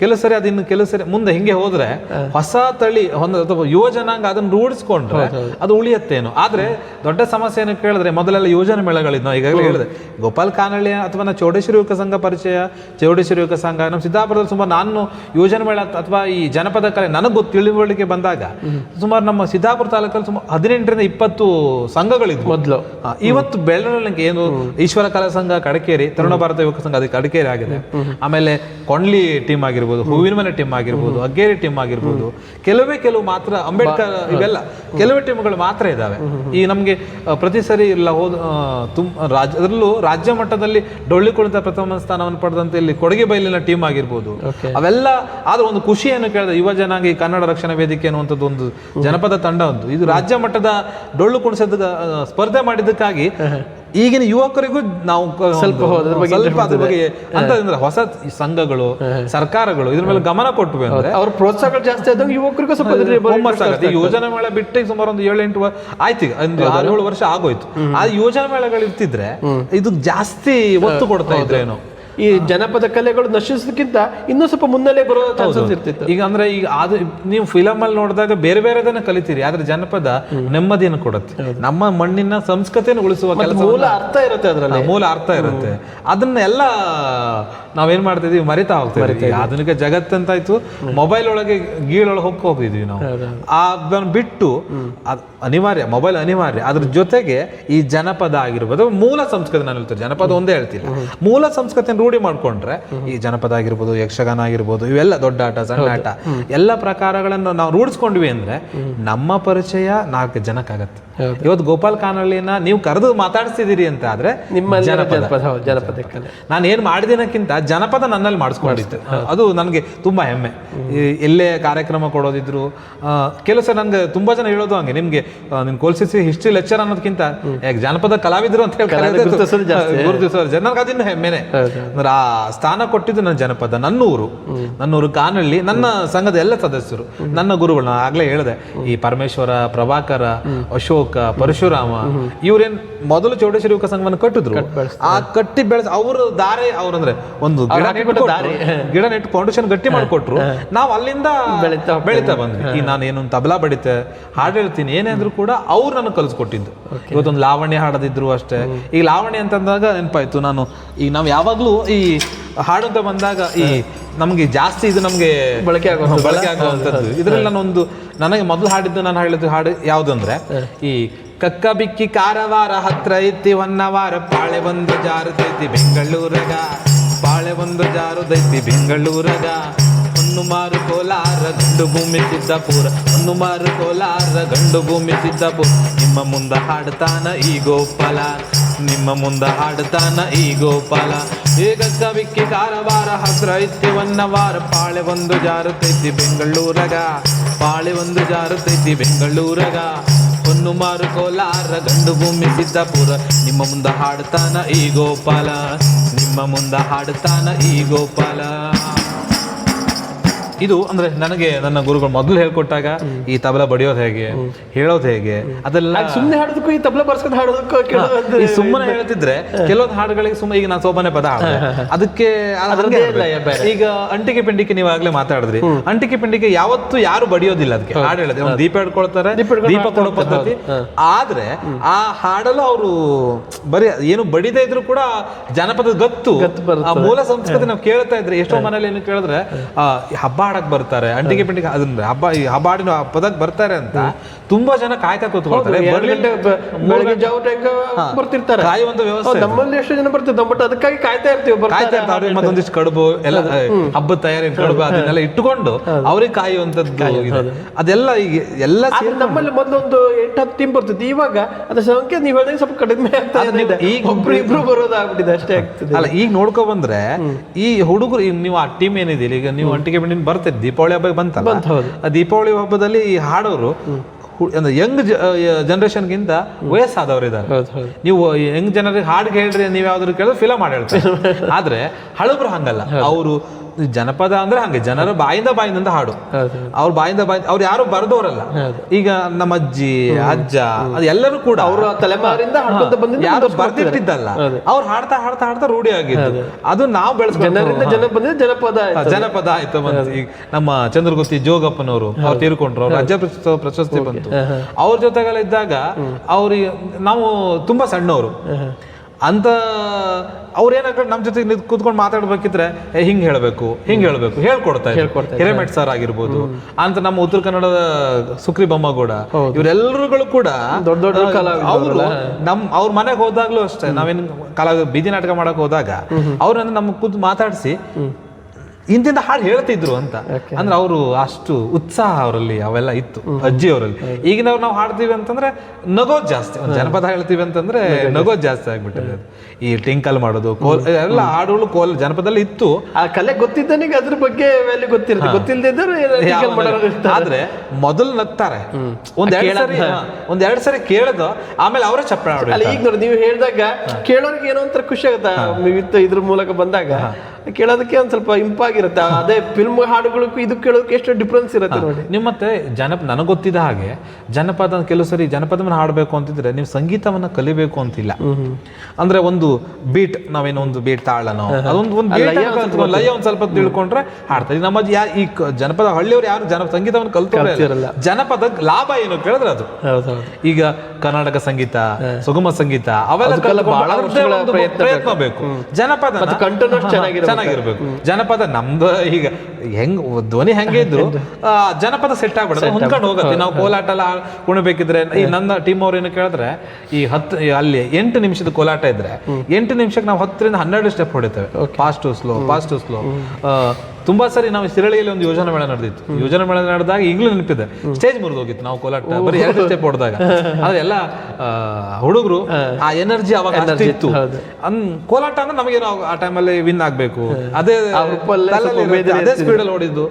ಕೆಲಸರಿ ಸರಿ ಅದು ಇನ್ನು ಕೆಲವು ಸರಿ ಮುಂದೆ ಹಿಂಗೆ ಹೋದ್ರೆ ಹೊಸ ತಳಿ ಅಥವಾ ಯೋಜನಾಂಗ ಜನಾಂಗ ಅದನ್ನ ರೂಢಿಸ್ಕೊಂಡ್ರೆ ಅದು ಉಳಿಯತ್ತೇನು? ಆದ್ರೆ ದೊಡ್ಡ ಸಮಸ್ಯೆ ಏನು ಕೇಳಿದ್ರೆ ಮೊದಲೆಲ್ಲ ಯೋಜನೆ ಮೇಳಗಳಿದ್ವು. ನಾವು ಈಗಾಗಲೇ ಹೇಳಿದೆ ಗೋಪಾಲ್ ಕಾನಳ್ಳಿ ಅಥವಾ ನಾ ಚೌಡೇಶ್ವರಿ ಯುವಕ ಸಂಘ ಪರಿಚಯ ಚೌಡೇಶ್ವರಿ ಯುವಕ ಸಂಘ ನಮ್ಮ ಸಿದ್ದಾಪುರದಲ್ಲಿ ಸುಮಾರು ನಾನು ಯೋಜನೆ ಮೇಳ ಅಥವಾ ಈ ಜನಪದ ಕಲೆ ನನಗೆ ತಿಳಿವಳಿಕೆ ಬಂದಾಗ ಸುಮಾರು ನಮ್ಮ ಸಿದ್ದಾಪುರ ತಾಲೂಕಲ್ಲಿ ಸುಮಾರು ಹದಿನೆಂಟರಿಂದ ಇಪ್ಪತ್ತು ಸಂಘಗಳಿದ್ವು. ಮೊದಲು. ಇವತ್ತು ಬೆಳವಣಿಗೆ ಏನು ಈಶ್ವರ ಕಲಾ ಸಂಘ ಕಡಕೇರಿ ತರುಣ ಭಾರತ ಯುವಕ ಸಂಘ ಅದಕ್ಕೆ ಕಡಕೇರಿ ಆಗಿದೆ. ಆಮೇಲೆ ಕೊಂಡ್ಲಿ ಟೀಮ್ ಆಗಿರ್ಬೋದು ಹೂವಿನ ಮನೆ ಟೀಮ್ ಆಗಿರ್ಬೋದು ಅಗ್ಗೇರಿ ಟೀಮ್ ಆಗಿರ್ಬೋದು ಕೆಲವೇ ಕೆಲವು ಮಾತ್ರ ಅಂಬೇಡ್ಕರ್ ಇವೆಲ್ಲ ಕೆಲವೇ ಟೀಮ್ಗಳು ಮಾತ್ರ ಇದಾವೆ. ಈ ನಮಗೆ ಪ್ರತಿ ಸರಿ ಇಲ್ಲ ಹೋದ ತುಂಬ ತುಮ್ ರಾಜ್ಯ ಅದರಲ್ಲೂ ರಾಜ್ಯ ಮಟ್ಟದಲ್ಲಿ ಡೊಳ್ಳಿ ಕುಣಿತ ಪ್ರಥಮ ಸ್ಥಾನವನ್ನು ಪಡೆದಂತ ಇಲ್ಲಿ ಕೊಡಗೆ ಬಯಲಿನ ಟೀಮ್ ಆಗಿರ್ಬೋದು. ಅವೆಲ್ಲ ಆದ್ರೆ ಒಂದು ಖುಷಿಯನ್ನು ಕೇಳಿದ ಯುವ ಜನಾಂಗ ಈ ಕನ್ನಡ ರಕ್ಷಣಾ ವೇದಿಕೆ ಅನ್ನುವಂಥದ್ದು ಒಂದು ಜನಪದ ತಂಡ ಒಂದು. ಇದು ರಾಜ್ಯ ಮಟ್ಟದ ಡೊಳ್ಳು ಕುಣಿಸದ ಆ, ಸ್ಪರ್ಧೆ ಮಾಡಿದ್ದಕ್ಕಾಗಿ (laughs) ಈಗಿನ ಯುವಕರಿಗೂ ನಾವು ಸ್ವಲ್ಪ ಸ್ವಲ್ಪ ಅದ್ರ ಬಗ್ಗೆ ಅಂತ ಅಂದ್ರೆ ಹೊಸ ಸಂಘಗಳು ಸರ್ಕಾರಗಳು ಇದ್ರ ಮೇಲೆ ಗಮನ ಕೊಟ್ಟು ಅಂದ್ರೆ ಅವ್ರ ಪ್ರೋತ್ಸಾಹಗಳು ಜಾಸ್ತಿ ಆದಾಗ ಯುವಕರಿಗೂ ಸ್ವಲ್ಪ ಯೋಜನಾ ಮೇಳ ಬಿಟ್ಟು ಸುಮಾರು ಒಂದು ಏಳು ಎಂಟು ಆಯ್ತು ಈಗ. ಒಂದು ಏಳು ವರ್ಷ ಆಗೋಯ್ತು. ಆ ಯೋಜನಾ ಮೇಳಗಳು ಇರ್ತಿದ್ರೆ ಇದು ಜಾಸ್ತಿ ಒತ್ತು ಕೊಡ್ತಾ ಇದ್ರೇನೋ ಈ ಜನಪದ ಕಲೆಗಳು ನಶಿಸೋದಕ್ಕಿಂತ ಇನ್ನೂ ಸ್ವಲ್ಪ ಮುನ್ನೆಲೆ ಬರೋ ಚಾನ್ಸಸ್ ಇರ್ತಿತ್ತು. ಈಗ ಅಂದ್ರೆ ಈಗ ಅದು ನೀವು ಫಿಲಮ್ ಅಲ್ಲಿ ನೋಡಿದಾಗ ಬೇರೆ ಬೇರೆದನ್ನ ಕಲಿತೀರಿ ಆದ್ರೆ ಜನಪದ ನೆಮ್ಮದಿಯನ್ನು ಕೊಡುತ್ತೆ. ನಮ್ಮ ಮಣ್ಣಿನ ಸಂಸ್ಕೃತಿಯನ್ನು ಉಳಿಸುವ ಕೆಲಸ ಮೂಲ ಅರ್ಥ ಇರುತ್ತೆ ಅದ್ರಲ್ಲಿ. ಮೂಲ ಅರ್ಥ ಇರುತ್ತೆ. ಅದನ್ನೆಲ್ಲ ನಾವೇನ್ ಮಾಡ್ತಾ ಇದೀವಿ ಮರಿತಾ ಹೋಗ್ತಾ ಇದೀವಿ ಈ ಆಧುನಿಕ ಜಗತ್ತಂತಾಯ್ತು ಮೊಬೈಲ್ ಒಳಗೆ ಗೀಳೊಳಗೆ ಹೋಗಿ ಹೋಗಿದ್ವಿ ನಾವು. ಅದನ್ನ ಬಿಟ್ಟು ಅನಿವಾರ್ಯ ಮೊಬೈಲ್ ಅನಿವಾರ್ಯ. ಅದ್ರ ಜೊತೆಗೆ ಈ ಜನಪದ ಆಗಿರ್ಬೋದು ಮೂಲ ಸಂಸ್ಕೃತಿ ನಾನು ಹೇಳ್ತೀನಿ. ಜನಪದ ಒಂದೇ ಹೇಳ್ತಿಲ್ಲ ಮೂಲ ಸಂಸ್ಕೃತಿಯನ್ನು ರೂಢಿ ಮಾಡ್ಕೊಂಡ್ರೆ ಈ ಜನಪದ ಆಗಿರ್ಬೋದು ಯಕ್ಷಗಾನ ಆಗಿರ್ಬೋದು ಇವೆಲ್ಲ ದೊಡ್ಡ ಆಟ ಸಣ್ಣ ಆಟ. ಎಲ್ಲ ಪ್ರಕಾರಗಳನ್ನು ನಾವು ರೂಢಿಸ್ಕೊಂಡ್ವಿ ಅಂದ್ರೆ ನಮ್ಮ ಪರಿಚಯ ನಾಲ್ಕು ಜನಕ್ಕಾಗತ್ತೆ. ಇವತ್ತು ಗೋಪಾಲ್ ಕಾನಳ್ಳಿನ ನೀವು ಕರೆದು ಮಾತಾಡಿಸ್ತಿದ್ದೀರಿ ಅಂತ ಆದ್ರೆ ನಿಮ್ಮ ಜನಪದ. ನಾನು ಏನ್ ಮಾಡಿದಿನಕ್ಕಿಂತ ಜನಪದ ನನ್ನಲ್ಲಿ ಮಾಡಿಸ್ಕೊಂಡಿದ್ದೆ. ಅದು ನನಗೆ ತುಂಬಾ ಹೆಮ್ಮೆ. ಎಲ್ಲೇ ಕಾರ್ಯಕ್ರಮ ಕೊಡೋದಿದ್ರು ಕೆಲಸ ಕೆಲವು ನನ್ಗೆ ತುಂಬಾ ಜನ ಹೇಳೋದು ಹಂಗೆ ನಿಮ್ಗೆ ಆ, ನಿಮ್ ಕೋಲ್ಸಿಸಿ ಹಿಸ್ಟ್ರಿ ಲೆಕ್ಚರ್ ಅನ್ನೋದಕ್ಕಿಂತ ಯಾಕೆ ಜನಪದ ಕಲಾವಿದರು ಅಂತ ಹೇಳಿ ಜನರಿಗೆ ಅದಿನ್ನು ಹೆಮ್ಮೆನೆ. ಅಂದ್ರೆ ಆ ಸ್ಥಾನ ಕೊಟ್ಟಿದ್ದು ನನ್ನ ಜನಪದ ನನ್ನೂರು. ನನ್ನೂರು ಕಾನಳ್ಳಿ ನನ್ನ ಸಂಘದ ಎಲ್ಲ ಸದಸ್ಯರು ನನ್ನ ಗುರುಗಳು ನಾನು ಆಗ್ಲೇ ಹೇಳಿದೆ. ಈ ಪರಮೇಶ್ವರ ಪ್ರಭಾಕರ ಅಶೋಕ ಪರಶುರಾಮ ಇವ್ರೇನ್ ಮೊದಲು ಚೌಡೇಶ್ವರಿ ಯುವಕ ಸಂಘವನ್ನು ಕಟ್ಟಿದ್ರು. ಆ ಕಟ್ಟಿ ಬೆಳೆಸ ಅವರು ದಾರೆ ಅವ್ರಂದ್ರೆ ಒಂದು (laughs) ಗಿಡ ನೆಟ್ಟು ಗಿಡ ನೆಟ್ಟು ಫೌಂಡೇಶನ್ ಗಟ್ಟಿ ಮಾಡಿಕೊಟ್ರು. ನಾವು ಅಲ್ಲಿಂದ ಬೆಳಿತಾ ಬೆಳಿತಾ ಬಂದ್ವಿ. ಈಗ ನಾನು ಏನೊಂದು ತಬಲಾ ಬಡಿತೆ ಹಾಡು ಹೇಳ್ತೀನಿ ಏನೇ ಅಂದ್ರೂ ಕೂಡ ಅವ್ರು ನನಗೆ ಕಲಿಸ್ಕೊಟ್ಟಿದ್ದು. ಇವತ್ತೊಂದು ಲಾವಣಿ ಹಾಡದಿದ್ರು ಅಷ್ಟೇ. ಈಗ ಲಾವಣಿ ಅಂತಂದಾಗ ನೆನಪಾಯ್ತು ನಾನು ಈಗ ನಾವು ಯಾವಾಗ್ಲೂ ಈ ಹಾಡು ಅಂತ ಬಂದಾಗ ಈ ನಮಗೆ ಜಾಸ್ತಿ ಇದು ನಮಗೆ ಬಳಕೆ ಆಗೋ ಬಳಕೆ ಆಗುವಂಥದ್ದು. ಇದರಲ್ಲಿ ನಾನೊಂದು ನನಗೆ ಮೊದಲು ಹಾಡಿದ್ದು ನಾನು ಹೇಳಿದ್ದು ಹಾಡು ಯಾವುದಂದ್ರೆ ಈ ಕಕ್ಕ ಬಿಕ್ಕಿ ಕಾರವಾರ ಹತ್ರ ಐತಿ ಹೊನ್ನವಾರ ಪಾಳೆ ಬಂದು ಜಾರತೈತಿ ಬೆಂಗಳೂರಗ. ಪಾಳೆ ಜಾರು ಜಾರುದೈತಿ ಬೆಂಗಳೂರಗ ಮಾರು ಕೋಲಾರ, ಗಂಡು ಭೂಮಿ ಸಿದ್ದಾಪುರ. ಹೊನ್ನು ಮಾರು ಕೋಲಾರ, ಗಂಡು ಭೂಮಿ ಸಿದ್ದಾಪುರ. ನಿಮ್ಮ ಮುಂದ ಹಾಡ್ತಾನ ಈ ಗೋಪಾಲ. ನಿಮ್ಮ ಮುಂದ ಹಾಡ್ತಾನ ಈ ಗೋಪಾಲ. ಈಗ ಕವಿಕ್ಕಿ ಕಾರವಾರ, ಹಸ್ರ ಐತಿ ಹೊನ್ನವಾರ. ಪಾಳೆ ಒಂದು ಜಾರುತೈತಿ ಬೆಂಗಳೂರಗ ಪಾಳೆ ಒಂದು ಜಾರುತೈತಿ ಬೆಂಗಳೂರಗ ಹೊನ್ನು ಮಾರು ಕೋಲಾರ, ಗಂಡು ಭೂಮಿ ಸಿದ್ದಪುರ. ನಿಮ್ಮ ಮುಂದ ಹಾಡ್ತಾನ ಈ ಗೋಪಾಲ. ನಿಮ್ಮ ಮುಂದ ಹಾಡ್ತಾನ ಈ ಗೋಪಾಲ ಇದು ಅಂದ್ರೆ ನನಗೆ ನನ್ನ ಗುರುಗಳು ಮೊದಲು ಹೇಳ್ಕೊಟ್ಟಾಗ ಈ ತಬಲ ಬಡಿಯೋದು ಹೇಗೆ ಹೇಳೋದು ಹೇಗೆ ಅದೆಲ್ಲ ಸುಮ್ಮನೆ ಹಾಡೋದಕ್ಕೂ ಈ ತಬಲ ಬರ್ಸ್ಕೊಂಡು ಹಾಡೋದಕ್ಕೂ ಈ ಸುಮ್ಮನೆ ಹೇಳ್ತಿದ್ರೆ ಕೆಲವೊಂದು ಹಾಡುಗಳಿಗೆ ಸುಮ್ಮನೆ ಈಗ ನಾನು ಸೋಬಾನೆ ಪದ. ಅದಕ್ಕೆ ಈಗ ಅಂಟಿಕೆ ಪಿಂಡಿಕೆ ನೀವು ಆಗ್ಲೇ ಮಾತಾಡಿದ್ರಿ. ಅಂಟಿಕೆ ಪಿಂಡಿಕೆ ಯಾವತ್ತು ಯಾರು ಬಡಿಯೋದಿಲ್ಲ ಅದಕ್ಕೆ. ಹಾಡು ಹೇಳಿದ್ರೆ ಒಂದು ದೀಪ ಹಿಡ್ಕೊಳ್ತಾರೆ ದೀಪ ಕೊಡೋ ಪದ್ಧತಿ. ಆದ್ರೆ ಆ ಹಾಡಲು ಅವರು ಬರೀ ಏನು ಬಡಿದೇ ಇದ್ರು ಕೂಡ ಜನಪದ ಗತ್ತು. ಆ ಮೂಲ ಸಂಸ್ಕೃತಿ ನಾವು ಕೇಳ್ತಾ ಇದ್ರೆ ಎಷ್ಟೋ ಮನೇಲಿ ಏನು ಕೇಳಿದ್ರೆ ಆ, ಹಬ್ಬ ಹಾಡಕ್ ಬರ್ತಾರೆ ಅಂಟಿಗೆ ಪಿಂಟಿಗೆ ಅದನ್ನ ಹಬ್ಬ ಈ ಹಬ್ಬ ಹಾಡಿನ ಪದಕ್ಕೆ ಬರ್ತಾರೆ ಅಂತ ತುಂಬಾ ಜನ ಕಾಯ್ತಾ ಕೂತ್ಕೊಳ್ತಾರೆ. ಬರ್ತಿರ್ತಾರೆ. ಕಾಯುವಂತ ವ್ಯವಸ್ಥೆ ನಮ್ಮಲ್ಲಿ ಎಷ್ಟು ಜನ ಬರ್ತೀವಿ ಬಟ್ ಅದಕ್ಕಾಗಿ ಕಾಯ್ತಾ ಇರ್ತೀವಿ ಕಾಯ್ತಾ ಇರ್ತಾರೆ ಮತ್ತೊಂದಿಷ್ಟು ಕಡುಬು ಎಲ್ಲ ಹಬ್ಬದ ತಯಾರಿ ಕಡುಬು ಅದನ್ನೆಲ್ಲ ಇಟ್ಟುಕೊಂಡು ಅವ್ರಿಗೆ ಕಾಯುವಂತದ್ದು. ಅದೆಲ್ಲ ಈಗ ಎಲ್ಲ ನಮ್ಮಲ್ಲಿ ಮೊದಲೊಂದು ಎಂಟು ಹತ್ತು ಟೀಮ್ ಬರ್ತಿತ್ತು ಇವಾಗ ಅದ್ರ ಸಂಖ್ಯೆ ನೀವು ಹೇಳಿದ್ರೆ ಸ್ವಲ್ಪ ಕಡಿಮೆ ಆಗ್ತಾ ಅದು ನೀವು ಈಗ ಒಬ್ರು ಇಬ್ರು ಬರೋದಾಗ್ಬಿಟ್ಟಿದೆ ಅಷ್ಟೇ ಆಗ್ತದೆ. ಅಲ್ಲ ಈಗ ನೋಡ್ಕೊ ಬಂದ್ರೆ ಈ ಹುಡುಗರು ನೀವು ಆ ಟೀಮ್ ಏನಿದೆ ಈಗ ನೀವು ಅಂಟಿಗೆ ಬಿಂಡಿನ ಬರ್ತೀರಿ ದೀಪಾವಳಿ ಹಬ್ಬ ಬಂತ. ಆ ದೀಪಾವಳಿ ಹಬ್ಬದಲ್ಲಿ ಈ ಹಾಡೋರು ಅಂದ್ರೆ ಯಂಗ್ ಜನರೇಷನ್ಗಿಂತ ವಯಸ್ಸಾದವರು ಇದ್ದಾರೆ ನೀವು ಯಂಗ್ ಜನರಿಗೆ ಹಾಡು ಹೇಳ್ರಿ ನೀವು ಯಾವ್ದಾದ್ರು ಕೇಳಿದ್ರೆ ಫಿಲಮ್ ಮಾಡಿ ಹೇಳ್ತಾರೆ. (laughs) ಆದ್ರೆ ಹಳಬ್ರು ಹಂಗಲ್ಲ. ಅವರು ಜನಪದ ಅಂದ್ರೆ ಹಂಗೆ ಜನರ ಬಾಯಿಂದ ಬಾಯಿಂದ ಹಾಡು. ಅವ್ರ ಬಾಯಿಂದ ಬಾಯಿ ಅವ್ರು ಯಾರು ಬರೆದವರಲ್ಲ. ಈಗ ನಮ್ಮ ಅಜ್ಜಿ ಅಜ್ಜ ಅದು ಎಲ್ಲರೂ ಕೂಡ ಅವ್ರ ತಲೆಮಾರಿಂದ ಯಾರು ಬರ್ದಿಟ್ಟಿದ್ದಲ್ಲ ಅವ್ರು ಹಾಡ್ತಾ ಹಾಡ್ತಾ ಹಾಡ್ತಾ ರೂಢಿ ಆಗಿದ್ದು. ಅದು ನಾವು ಬೆಳೆಸ್ಕೊಂಡು ಜನಪದ ಜನಪದ ಆಯ್ತು. ಜನಪದ ಆಯ್ತು ಈಗ ನಮ್ಮ ಚಂದ್ರಗುತ್ತಿ ಜೋಗಪ್ಪನವರು ಅವ್ರು ತೀರ್ಕೊಂಡ್ರು. ಅವ್ರು ರಾಜ್ಯ ಪ್ರಶಸ್ತಿ- ಪ್ರಶಸ್ತಿ ಬಂತು. ಅವ್ರ ಜೊತೆಗಳಿದ್ದಾಗ ಇದ್ದಾಗ ಅವ್ರಿಗೆ ನಾವು ತುಂಬಾ ಸಣ್ಣವರು. ಅಂತ ಅವ್ರ ಏನಾಗ ನಮ್ಮ ಜೊತೆ ನಿಂತ್ ಕೂತ್ಕೊಂಡು ಮಾತಾಡ್ಬೇಕಿದ್ರೆ ಹಿಂಗ್ ಹೇಳ್ಬೇಕು ಹಿಂಗ್ ಹೇಳ್ಬೇಕು ಹೇಳ್ಕೊಡ್ತಾ ಇದ್ರು. ಹಿರೇಮಠ್ ಸರ್ ಆಗಿರ್ಬೋದು ಅಂತ ನಮ್ಮ ಉತ್ತರ ಕನ್ನಡದ ಸುಕ್ರಿ ಬೊಮ್ಮಗೌಡ ಇವರೆಲ್ಲರುಗಳು ಕೂಡ ದೊಡ್ಡ ದೊಡ್ಡ ಅವರು ನಮ್ ಅವ್ರ ಮನೆಗೆ ಹೋದಾಗ್ಲೂ ಅಷ್ಟೇ. ನಾವೇನ್ ಕಲಾ ಬೀದಿ ನಾಟಕ ಮಾಡಕ್ ಹೋದಾಗ ಅವ್ರನ್ನ ನಮ್ಮ ಕೂತ್ ಮಾತಾಡಿಸಿ ಇಂತಿಂದ ಹಾಡು ಹೇಳ್ತಿದ್ರು ಅಂತ. ಅಂದ್ರೆ ಅವರು ಅಷ್ಟು ಉತ್ಸಾಹ ಅವರಲ್ಲಿ ಅವೆಲ್ಲ ಇತ್ತು ಅಜ್ಜಿ ಅವರಲ್ಲಿ ಈಗಿನವ್ರು ನಾವು ಹಾಡ್ತೀವಿ ಅಂತಂದ್ರೆ ನಗೋದ್ ಜಾಸ್ತಿ ಒಂದು ಜನಪದ ಹೇಳ್ತೀವಿ ಅಂತಂದ್ರೆ ನಗೋದ್ ಜಾಸ್ತಿ. ಆಗ್ಬಿಟ್ಟಿದೆ ಈ ಟಿಂಕಲ್ ಮಾಡೋದು ಕೋಲ್ ಎಲ್ಲ ಹಾಡುಗಳು ಕೋಲ್ ಜನಪದಲ್ಲಿ ಇತ್ತು. ಆ ಕಲೆ ಗೊತ್ತಿದ್ದನಿಗೆ ಅದ್ರ ಬಗ್ಗೆ ವ್ಯಾಲ್ಯೂ ಗೊತ್ತಿರುತ್ತೆ. ಗೊತ್ತಿಲ್ಲದಿದ್ದರೆ ಆದ್ರೆ ಮೊದಲು ನಗ್ತಾರೆ. ಒಂದ್ ಎರಡ್ ಸರಿ ಒಂದ್ ಎರಡ್ ಸರಿ ಕೇಳದು ಆಮೇಲೆ ಅವರೇ ಚಪ್ಪಳ ಈಗ ನೋಡಿ ನೀವು ಹೇಳಿದಾಗ ಕೇಳೋರಿಗೆ ಏನೋ ಒಂಥರ ಖುಷಿ ಆಗುತ್ತೆ. ಇದ್ರ ಮೂಲಕ ಬಂದಾಗ. ಕೇಳೋದಕ್ಕೆ ಒಂದ್ ಸ್ವಲ್ಪ ಇಂಪಾಗಿರುತ್ತೆ. ಅದೇ ಫಿಲ್ಮ್ ಹಾಡುಗಳಿಗೂ ಇದು ಕೇಳೋದಕ್ಕೆ ಎಷ್ಟು ಡಿಫ್ರೆನ್ಸ್ ಇರುತ್ತೆ ನೋಡಿ. ನಿಮ್ಮ ಮತ್ತೆ ಜನಪ ನನಗೆ ಗೊತ್ತಿದ್ದ ಹಾಗೆ ಜನಪದ ಕೆಲವು ಸರಿ ಜನಪದವನ್ನು ಹಾಡಬೇಕು ಅಂತಿದ್ರೆ ನೀವು ಸಂಗೀತವನ್ನ ಕಲಿಬೇಕು ಅಂತಿಲ್ಲ. ಅಂದ್ರೆ ಒಂದು ಬೀಟ್ ನಾವೇನೋ ಒಂದು ಬೀಟ್ ತಾಳನೋ ಅದೊಂದು ಒಂದು ಲಯ ಒಂದ್ ಸ್ವಲ್ಪ ತಿಳ್ಕೊಂಡ್ರೆ ಹಾಡ್ತಾರೆ ನಮ್ಮ ಈ ಜನಪದ ಹಳ್ಳಿಯವರು ಯಾರು ಜನ ಸಂಗೀತವನ್ನು ಕಲ್ತ ಕಲ್ತಿರಲ್ಲ. ಜನಪದ ಲಾಭ ಏನು ಕೇಳಿದ್ರೆ ಅದು. ಈಗ ಕರ್ನಾಟಕ ಸಂಗೀತ ಸುಗಮ ಸಂಗೀತ ಅವೆಲ್ಲ ಪ್ರಯತ್ನ ಬೇಕು. ಜನಪದ ಕಂಠನೂ ಅಷ್ಟು ಚೆನ್ನಾಗಿರ್ಬೇಕು. ಜನಪದ ನಮ್ದು ಈಗ ಹೆಂಗ್ ಧ್ವನಿ ಹೆಂಗೆ ಇದ್ರು (laughs) ಜನಪದ ಸೆಟ್ ಆಗ್ಬಿಡುತ್ತೆ ಹೊಂದ್ಕೊಂಡು ಹೋಗುತ್ತೆ. ನಾವು ಕೋಲಾಟ ಎಲ್ಲ ಕುಣಬೇಕಿದ್ರೆ ಈ ನನ್ನ ಟೀಮ್ ಅವ್ರು ಏನು ಕೇಳಿದ್ರೆ ಈ ಹತ್ತು ಅಲ್ಲಿ ಎಂಟು ನಿಮಿಷದ ಕೋಲಾಟ ಇದ್ರೆ ಎಂಟು ನಿಮಿಷಕ್ಕೆ ನಾವು ಹತ್ತರಿಂದ ಹನ್ನೆರಡು step ಹೊಡಿತೇವೆ. Fast to slow fast to slow ತುಂಬಾ ಸರಿ ನಾವು ಶಿರಳಿಯಲ್ಲಿ ಒಂದು ಯೋಜನಾ ಮೇಳ ನಡೆದಿತ್ತು. ಯೋಜನಾ ಮೇಳ ನಡೆದಾಗ ಈಗಲೂ ನೆನಪಿದೆ. ಸ್ಟೇಜ್ ಮುರಿದು ಹೋಗಿತ್ತು ನಾವು ಕೋಲಾಟ ಬರೀ ಎರಡು ಸ್ಟೆಪ್ ಹೊಡೆದಾಗ. ಆದ್ರೆ ಎಲ್ಲ ಹುಡುಗರು ಆ ಎನರ್ಜಿ ಅವಾಗ ಎನರ್ಜಿ ಇತ್ತು. ಅನ್ ಕೋಲಾಟ ಅಂದ್ರೆ ನಮಗೇನೋ ಆ ಟೈಮಲ್ಲಿ ವಿನ್ ಆಗ್ಬೇಕು. ಅದೇ ಅದೇ ಸ್ಪೀಡ್ ಅಲ್ಲಿ ಹೊಡಿದ್ದು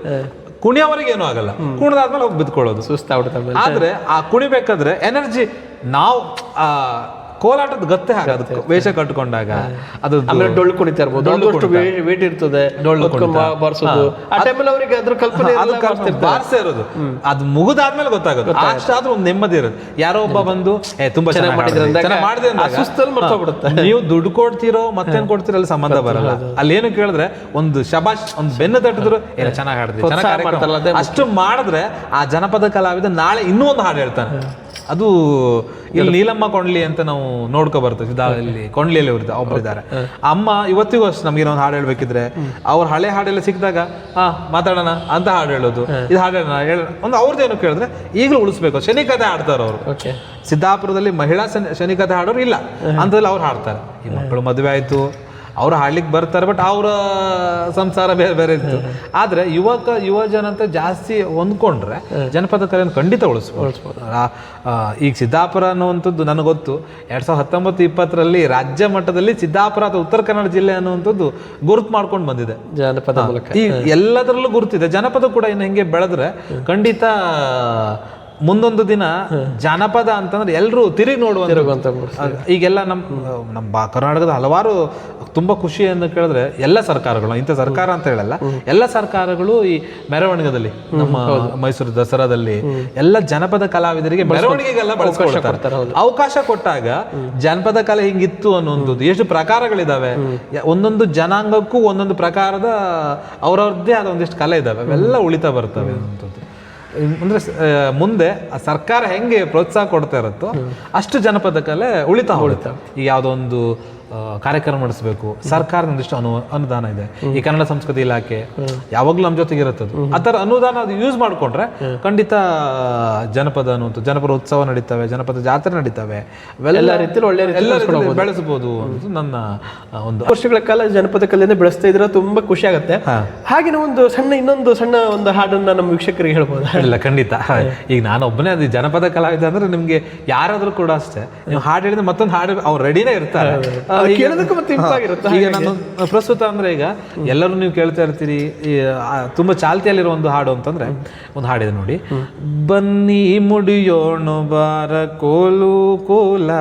ಕುಣಿಯವರೆಗೆ ಏನೂ ಆಗಲ್ಲ. ಕುಣಿದಾದ್ಮೇಲೆ ಹೋಗಿ ಬಿದ್ಕೊಳ್ಳೋದು. ಸುಸ್ತಾಗ್ಬಿಡುತ್ತೆ ಆದ್ರೆ ಆ ಕುಣಿಬೇಕಾದ್ರೆ ಎನರ್ಜಿ ನಾವು ಆ ಕೋಲಾಟದ ಗತ್ತೆ ಹಾಕೋದು ವೇಷ ಕಟ್ಕೊಂಡಾಗ ಅದು ಆಮೇಲೆ ಡೊಳ್ಳು ಕುಣಿತ ಇರ್ಬೋದು. ಒಂದಷ್ಟು ವೇಟ್ ಇರ್ತದೆ ಡೊಳ್ಳು ಬಾರಿಸೋದು. ಆ ಟೈಮಲ್ಲಿ ಅವರಿಗೆ ಅದ್ರ ಕಲ್ಪನೆ ಅದು ಇರಲ್ಲ, ಬಾರಿಸ್ತಿರ್ತಾರೆ. ಬಾರ್ಸೇ ಇರೋದು. ಅದು ಮುಗಿದಾದ್ಮೇಲೆ ಗೊತ್ತಾಗೋದು ಅಷ್ಟಾದ್ರೂ ಒಂದು ನೆಮ್ಮದಿ ಇರೋದು ಯಾರೋ ಒಬ್ಬ ಬಂದು ಏ ತುಂಬಾ ಚೆನ್ನಾಗಿ ಮಾಡಿದ್ರೆ ಮಾಡಿದೆ ಸುಸ್ತಲ್ಲಿ ಮರ್ತೋಗ್ಬಿಡುತ್ತೆ. ನೀವು ದುಡ್ಡು ಕೊಡ್ತೀರೋ ಮತ್ತೇನ್ ಕೊಡ್ತೀರೋ ಅಲ್ಲಿ ಸಂಬಂಧ ಬರಲ್ಲ. ಅಲ್ಲಿ ಏನು ಕೇಳಿದ್ರೆ ಒಂದು ಶಬಾಷ್ ಒಂದು ಬೆನ್ನು ತಟ್ಟಿದ್ರು ಏನ ಚೆನ್ನಾಗಿ ಕಾರ್ಯಕ್ರಮ. ಅಷ್ಟು ಮಾಡಿದ್ರೆ ಆ ಜನಪದ ಕಲಾವಿದ ನಾಳೆ ಇನ್ನೂ ಒಂದು ಹಾಡು ಹೇಳ್ತಾನೆ. ಅದು ಇಲ್ಲಿ ನೀಲಮ್ಮ ಕೊಂಡ್ಲಿ ಅಂತ ನಾವು ನೋಡ್ಕೊ ಬರ್ತೀವಿ ಇಲ್ಲಿ ಕೊಂಡ್ಲಿಯಲ್ಲಿ ಅವ್ರದ್ದು ಒಬ್ರು ಇದ್ದಾರೆ ಅಮ್ಮ ಇವತ್ತಿಗೂ ಅಷ್ಟು ನಮ್ಗೆ ಒಂದು ಹಾಡು ಹೇಳ್ಬೇಕಿದ್ರೆ ಅವ್ರ ಹಳೆ ಹಾಡೆಲ್ಲ ಸಿಕ್ಕಿದಾಗ ಹಾ ಮಾತಾಡೋಣ ಅಂತ ಹಾಡು ಹೇಳೋದು. ಇದು ಹಾಡು ಹೇಳೋಣ ಹೇಳ ಒಂದು ಅವ್ರದ್ದೇನು ಕೇಳಿದ್ರೆ ಈಗಲೂ ಉಳಿಸ್ಬೇಕು. ಶನಿಕತೆ ಹಾಡ್ತಾರೆ ಅವರು. ಸಿದ್ದಾಪುರದಲ್ಲಿ ಮಹಿಳಾ ಶನಿ ಕಥೆ ಹಾಡೋರು ಇಲ್ಲ. ಅಂತದಲ್ಲಿ ಅವ್ರು ಹಾಡ್ತಾರೆ. ಈ ಮಕ್ಕಳು ಮದುವೆ ಆಯ್ತು. ಅವ್ರು ಹಾಡ್ಲಿಕ್ಕೆ ಬರ್ತಾರೆ ಬಟ್ ಅವರ ಸಂಸಾರ ಬೇರೆ ಬೇರೆ ಇತ್ತು. ಆದ್ರೆ ಯುವಕ ಯುವ ಜನ ಅಂತ ಜಾಸ್ತಿ ಹೊಂದ್ಕೊಂಡ್ರೆ ಜನಪದ ಕಲೆಯನ್ನು ಖಂಡಿತ ಉಳಿಸ್ಬೋದು. ಈಗ ಸಿದ್ದಾಪುರ ಅನ್ನುವಂಥದ್ದು ನನಗೆ ಗೊತ್ತು. ಎರಡು ಸಾವಿರದ ಹತ್ತೊಂಬತ್ತು ಇಪ್ಪತ್ತರಲ್ಲಿ ರಾಜ್ಯ ಮಟ್ಟದಲ್ಲಿ ಸಿದ್ದಾಪುರ ಅಥವಾ ಉತ್ತರ ಕನ್ನಡ ಜಿಲ್ಲೆ ಅನ್ನುವಂಥದ್ದು ಗುರುತು ಮಾಡ್ಕೊಂಡು ಬಂದಿದೆ. ಜನಪದ ಮೂಲಕ. ಈ ಎಲ್ಲದರಲ್ಲೂ ಗುರುತಿದೆ. ಜನಪದ ಕೂಡ ಇನ್ನು ಹಿಂಗೆ ಬೆಳೆದ್ರೆ ಖಂಡಿತ ಮುಂದೊಂದು ದಿನ ಜನಪದ ಅಂತಂದ್ರೆ ಎಲ್ಲರೂ ತಿರುಗಿ ನೋಡುವಂತ ಈಗೆಲ್ಲ ನಮ್ಮ ನಮ್ಮ ಕರ್ನಾಟಕದ ಹಲವಾರು ತುಂಬ ಖುಷಿ ಅಂತ ಕೇಳಿದ್ರೆ ಎಲ್ಲ ಸರ್ಕಾರಗಳು ಇಂಥ ಸರ್ಕಾರ ಅಂತ ಹೇಳಲ್ಲ ಎಲ್ಲ ಸರ್ಕಾರಗಳು ಈ ಮೆರವಣಿಗೆದಲ್ಲಿ ನಮ್ಮ ಮೈಸೂರು ದಸರಾದಲ್ಲಿ ಎಲ್ಲ ಜನಪದ ಕಲಾವಿದರಿಗೆ ಮೆರವಣಿಗೆಗೆಲ್ಲ ಬಳಸ್ಕೊಳ್ತಾರೆ ಅವಕಾಶ ಕೊಟ್ಟಾಗ ಜನಪದ ಕಲೆ ಹಿಂಗಿತ್ತು ಅನ್ನೋದು ಎಷ್ಟು ಪ್ರಕಾರಗಳಿದಾವೆ ಒಂದೊಂದು ಜನಾಂಗಕ್ಕೂ ಒಂದೊಂದು ಪ್ರಕಾರದ ಅವರವ್ರದ್ದೇ ಆದ ಒಂದಿಷ್ಟು ಕಲೆ ಇದಾವೆ ಅವೆಲ್ಲ ಉಳಿತಾ ಬರ್ತವೆ ಅನ್ನೋಂಥದ್ದು ಅಂದ್ರೆ ಮುಂದೆ ಆ ಸರ್ಕಾರ ಹೆಂಗೆ ಪ್ರೋತ್ಸಾಹ ಕೊಡ್ತಾ ಇರುತ್ತೋ ಅಷ್ಟು ಜನಪದ ಕಲೆ ಉಳಿತಾ ಉಳಿತಾ. ಈಗ ಯಾವುದೋ ಒಂದು ಕಾರ್ಯಕ್ರಮ ನಡೆಸಬೇಕು. ಸರ್ಕಾರದ ಒಂದಿಷ್ಟು ಅನು ಅನುದಾನ ಇದೆ. ಈ ಕನ್ನಡ ಸಂಸ್ಕೃತಿ ಇಲಾಖೆ ಯಾವಾಗಲೂ ನಮ್ಮ ಜೊತೆಗೆ ಇರುತ್ತದು. ಆ ಥರ ಅನುದಾನ ಅದು ಯೂಸ್ ಮಾಡ್ಕೊಂಡ್ರೆ ಖಂಡಿತ ಜನಪದ ಅನ್ನುವಂಥ ಜನಪದ ಉತ್ಸವ ನಡೀತವೆ ಜನಪದ ಜಾತ್ರೆ ನಡೀತವೆ. ಎಲ್ಲ ರೀತಿಯಲ್ಲಿ ಒಳ್ಳೆ ರೀತಿಯಲ್ಲಿ ಬೆಳೆಸಬಹುದು ಅನ್ನೋದು ನನ್ನ ಒಂದು ವರ್ಷಗಳ ಕಾಲ ಜನಪದ ಕಲೆಯನ್ನು ಬೆಳೆಸ್ತಾ ಇದ್ರೆ ತುಂಬಾ ಖುಷಿ ಆಗುತ್ತೆ. ಹಾಗೆ ಒಂದು ಸಣ್ಣ ಇನ್ನೊಂದು ಸಣ್ಣ ಒಂದು ಹಾಡನ್ನ ನಮ್ಮ ವೀಕ್ಷಕರಿಗೆ ಹೇಳ್ಬೋದು? ಇಲ್ಲ ಖಂಡಿತ. ಈಗ ನಾನು ಒಬ್ಬನೇ ಅದು ಜನಪದ ಕಲಾವಿದ ಅಂದ್ರೆ ನಿಮ್ಗೆ ಯಾರಾದ್ರೂ ಕೂಡ ಅಷ್ಟೇ. ನೀವು ಹಾಡು ಹೇಳಿದ್ರೆ ಮತ್ತೊಂದು ಹಾಡು ಅವ್ರು ರೆಡಿನೇ ಇರ್ತಾರೆ. ಕೇಳೋದಕ್ಕೂ ಮತ್ತೆ ಇಂಪಾಗಿರುತ್ತೆ ಈಗ ನಾನು ಪ್ರಸ್ತುತ ಅಂದ್ರೆ ಈಗ ಎಲ್ಲರೂ ನೀವು ಕೇಳ್ತಾ ಇರ್ತೀರಿ ತುಂಬಾ ಚಾಲ್ತಿಯಲ್ಲಿರೋ ಒಂದು ಹಾಡು ಅಂತಂದ್ರೆ ಒಂದು ಹಾಡಿದೆ ನೋಡಿ. ಬನ್ನಿ ಮುಡಿಯೋಣ ಬಾರ ಕೋಲು ಕೋಲ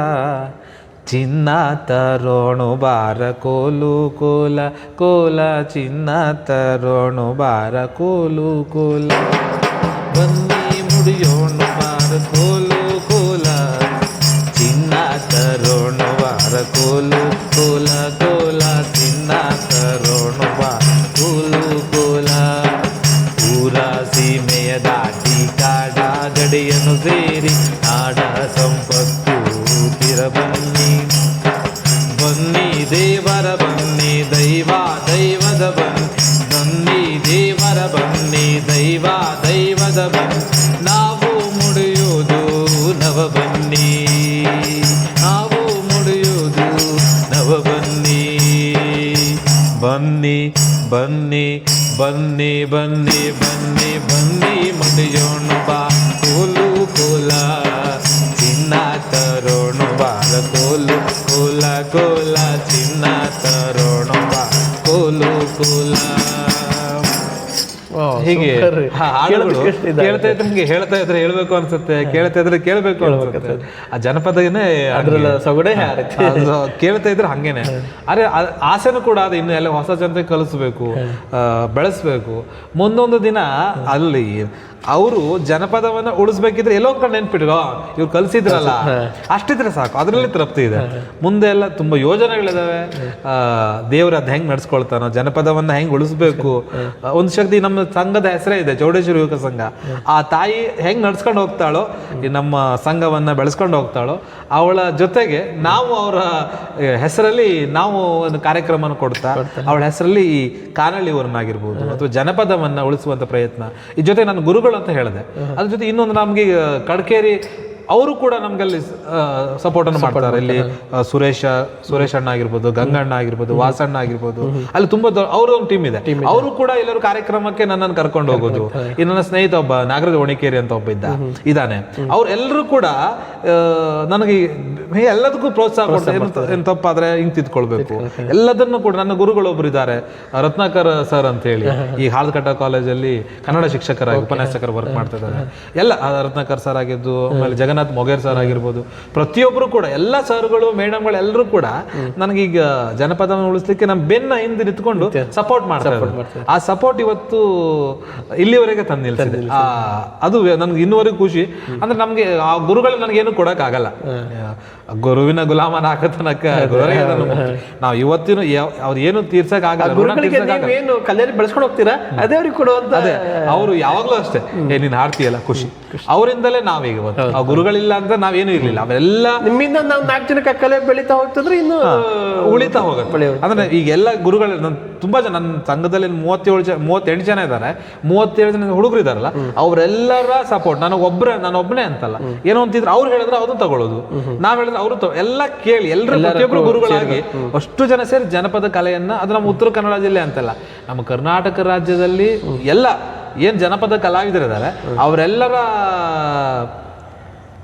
ಚಿನ್ನ ತರೋಣು ಬಾರ ಕೋಲು ಕೋಲ ಕೋಲ ಚಿನ್ನ ತರೋಣು ಬಾರ ಕೋಲು ಕೋಲ. ಬನ್ನಿ ಮುಡಿಯೋಣ ನಾಡ ಸಂಪತ್ತು ತಿರ ಬನ್ನಿ. ಬನ್ನಿ ದೇವರ ಬನ್ನಿ, ದೈವ ದೈವದ ಬನ್ನಿ. ಬನ್ನಿ ದೇವರ ಬನ್ನಿ, ದೈವ ದೈವದ ಬನ್ನಿ. ನಾವು ಮುಡಿಯುವುದು ನವ ಬನ್ನಿ. ನಾವು ಮುಡಿಯುವುದು ನವ ಬನ್ನಿ. ಬನ್ನಿ ಬನ್ನಿ ಬನ್ನಿ ಬನ್ನಿ ಬನ್ನಿ ಬನ್ನಿ ಮುಡಿಯೋಣ ಬಾ ಕೋಲು ಕೋಲ ಕೋಲ ಚಿನ್ನ ತರೋಣ ಬಾ ಕೋಲು ಕೋಲ ಹೀಗೆ ಕೇಳ್ತಾ ಇದ್ರೆ ನಿಮ್ಗೆ ಹೇಳ್ತಾ ಇದ್ರೆ ಹೇಳ್ಬೇಕು ಅನ್ಸುತ್ತೆ ಕೇಳ್ತಾ ಇದ್ರೆ ಕೇಳ್ಬೇಕು ಅನ್ಸುತ್ತೆ. ಆ ಜನಪದನೇ ಅದ್ರಲ್ಲ ಸೊಗಡೆ ಕೇಳ್ತಾ ಇದ್ರೆ ಹಂಗೇನೆ. ಅರೆ ಆಸೆನೂ ಕೂಡ ಅದು ಇನ್ನು ಎಲ್ಲ ಹೊಸ ಜನತೆ ಕಲಿಸ್ಬೇಕು ಆ, ಬೆಳೆಸ್ಬೇಕು. ಮುಂದೊಂದು ದಿನ ಅಲ್ಲಿ ಅವರು ಜನಪದವನ್ನ ಉಳಿಸ್ಬೇಕಿದ್ರೆ ಎಲ್ಲೋ ಒಂದ್ ಕಡೆ ನೆನ್ಪಿಟ್ಟರು ಇವ್ರು ಕಲಿಸಿದ್ರಲ್ಲ ಅಷ್ಟಿದ್ರೆ ಸಾಕು. ಅದರಲ್ಲಿ ತೃಪ್ತಿ ಇದೆ. ಮುಂದೆ ಎಲ್ಲ ತುಂಬಾ ಯೋಜನೆಗಳಿದಾವೆ. ಆ, ದೇವ್ರ ಅದ್ ಹೆಂಗ್ ನಡ್ಸ್ಕೊಳ್ತಾನೋ ಜನಪದವನ್ನ ಹೆಂಗ್ ಉಳಿಸ್ಬೇಕು? ಒಂದ್ ಶಕ್ತಿ ನಮ್ಮ ಸಂಘದ ಹೆಸರೇ ಇದೆ ಚೌಡೇಶ್ವರಿ ಯುವಕ ಸಂಘ. ಆ ತಾಯಿ ಹೆಂಗ್ ನಡ್ಸ್ಕೊಂಡು ಹೋಗ್ತಾಳೋ ನಮ್ಮ ಸಂಘವನ್ನ ಬೆಳೆಸ್ಕೊಂಡು ಹೋಗ್ತಾಳೋ ಅವಳ ಜೊತೆಗೆ ನಾವು ಅವರ ಹೆಸರಲ್ಲಿ ನಾವು ಒಂದು ಕಾರ್ಯಕ್ರಮವನ್ನು ಕೊಡ್ತಾ ಅವಳ ಹೆಸರಲ್ಲಿ ಈ ಕಾನಳಿಯವರನ್ನಾಗಿರ್ಬೋದು ಅಥವಾ ಜನಪದವನ್ನು ಉಳಿಸುವಂತ ಪ್ರಯತ್ನ. ಈ ಜೊತೆ ನಾನು ಗುರುಗಳು ಅಂತ ಹೇಳಿದೆ. ಅದ್ರ ಜೊತೆ ಇನ್ನೊಂದು ನಮಗೆ ಕಡ್ಕೇರಿ ಅವರು ಕೂಡ ನಮ್ಗಲ್ಲಿ ಸಪೋರ್ಟ್ ಅನ್ನು ಮಾಡ್ತಾರೆ. ಇಲ್ಲಿ ಸುರೇಶ ಸುರೇಶ್ ಅಣ್ಣ ಆಗಿರ್ಬೋದು ಗಂಗಣ್ಣ ಆಗಿರ್ಬೋದು ವಾಸಣ್ಣ ಆಗಿರ್ಬೋದು. ಅಲ್ಲಿ ತುಂಬಾ ಅವ್ರ ಒಂದು ಟೀಮ್ ಇದೆ. ಅವರು ಕೂಡ ಎಲ್ಲರೂ ಕಾರ್ಯಕ್ರಮಕ್ಕೆ ನನ್ನನ್ನು ಕರ್ಕೊಂಡು ಹೋಗೋದು. ಈ ನನ್ನ ಸ್ನೇಹಿತ ಒಬ್ಬ ನಾಗರಾಜ್ ಒಣಿಕೇರಿ ಅಂತ ಒಬ್ಬ ಇದ್ದ. ಇದ್ದಾನೆ. ಅವ್ರೆಲ್ಲರೂ ಕೂಡ ನನಗೆ ಎಲ್ಲದಕ್ಕೂ ಪ್ರೋತ್ಸಾಹ ಕೊಡ್ತಾರೆ. ಏನು ತಪ್ಪಾದ್ರೆ ಹಿಂಗ್ ತಿದ್ಕೊಳ್ಬೇಕು. ಎಲ್ಲದನ್ನು ಕೂಡ ನನ್ನ ಗುರುಗಳು ಒಬ್ರು ಇದ್ದಾರೆ. ರತ್ನಾಕರ್ ಸರ್ ಅಂತ ಹೇಳಿ. ಈ ಹಾಲ್ಕಟ್ಟ ಕಾಲೇಜಲ್ಲಿ ಕನ್ನಡ ಶಿಕ್ಷಕರಾಗಿ ಉಪನ್ಯಾಸಕರು ವರ್ಕ್ ಮಾಡ್ತಾ ಇದ್ದಾರೆ ಎಲ್ಲ ರತ್ನಾಕರ್ ಸರ್ ಆಗಿದ್ದು ಆಮೇಲೆ ಜಗನ್ನಾಥ್ ಮೊಗೇರ್ ಸರ್ ಆಗಿರ್ಬೋದು ಪ್ರತಿಯೊಬ್ಬರು ಕೂಡ ಎಲ್ಲ ಸರ್ಗಳು ಮೇಡಮ್ಗಳು ಎಲ್ಲರೂ ಕೂಡ ನನಗೀಗ ಜನಪದವನ್ನು ಉಳಿಸ್ಲಿಕ್ಕೆ ನಮ್ಮ ಬೆನ್ನ ಹಿಂದೆ ನಿಂತ್ಕೊಂಡು ಸಪೋರ್ಟ್ ಮಾಡ್ತಾರೆ ಆ ಸಪೋರ್ಟ್ ಇವತ್ತು ಇಲ್ಲಿವರೆಗೆ ತಂದು ನಿಲ್ಸಿದೆ. ಆ, ಅದು ನನ್ಗೆ ಇನ್ನುವರೆಗೂ ಖುಷಿ. ಅಂದ್ರೆ ನಮ್ಗೆ ಆ ಗುರುಗಳು ನನಗೇನು ಕೊಡೋಕ್ಕಾಗಲ್ಲ. ಗುರುವಿನ ಗುಲಾಮನ ಆಗತನಕ ನಾವ್ ನಾವು ಇವತ್ತಿನ ಅವ್ರ ಏನು ತೀರ್ಸಕ್ ಆಗಲ್ಲ. ನೀವೇನು ಕಲೆಯಲ್ಲಿ ಬೆಳೆಸ್ಕೊಂಡು ಹೋಗ್ತೀರಾ? ಅದೇ ಅವ್ರಿಗೆ ಕೊಡುವಂತ ಅದೇ ಅವರು ಯಾವಾಗ್ಲೂ ಅಷ್ಟೇ. ಏ ನೀನ್ ಹಾಡ್ತೀಯಲ್ಲ ಖುಷಿ. ಅವರಿಂದಲೇ ನಾವ್ ಈಗ ಆ ಗುರುಗಳಿಲ್ಲ ಅಂತ ನಾವೇನು ಇರ್ಲಿಲ್ಲ. ಅವೆಲ್ಲ ನಿಮ್ಮಿಂದ ನಾವು ನಾಲ್ಕು ಜನಕ್ಕೆ ಕಲೆ ಬೆಳೀತಾ ಹೋಗ್ತಂದ್ರೆ ಇನ್ನು ಉಳಿತಾ ಹೋಗುತ್ತೆ. ಅಂದ್ರೆ ಈಗ ಎಲ್ಲ ಗುರುಗಳು ತುಂಬಾ ಜನ ನನ್ನ ಸಂಘದಲ್ಲಿ ಮೂವತ್ತೇಳು ಜನ ಮೂವತ್ತೆಂಟು ಜನ ಇದ್ದಾರೆ ಮೂವತ್ತೇಳು ಜನ ಹುಡುಗರು ಇದಾರಲ್ಲ ಅವರೆಲ್ಲರ ಸಪೋರ್ಟ್ ನನಗೊಬ್ಬರೇ ನಾನು ಒಬ್ಬನೇ ಅಂತಲ್ಲ ಏನೋ ಅಂತಿದ್ರೆ ಅವ್ರು ಹೇಳಿದ್ರೆ ಅದನ್ನ ತಗೊಳ್ಳೋದು. ನಾವ್ ಹೇಳಿದ್ರೆ ಅವರು ಎಲ್ಲ ಕೇಳಿ ಎಲ್ಲರೂ ಪ್ರತಿಯೊಬ್ಬರು ಗುರುಗಳಾಗಿ ಅಷ್ಟು ಜನ ಸೇರಿ ಜನಪದ ಕಲೆಯನ್ನ ಅದು ನಮ್ಮ ಉತ್ತರ ಕನ್ನಡ ಜಿಲ್ಲೆ ಅಂತಲ್ಲ ನಮ್ಮ ಕರ್ನಾಟಕ ರಾಜ್ಯದಲ್ಲಿ ಎಲ್ಲ ಏನ್ ಜನಪದ ಕಲಾವಿದರಿದ್ದಾರೆ ಅವರೆಲ್ಲರ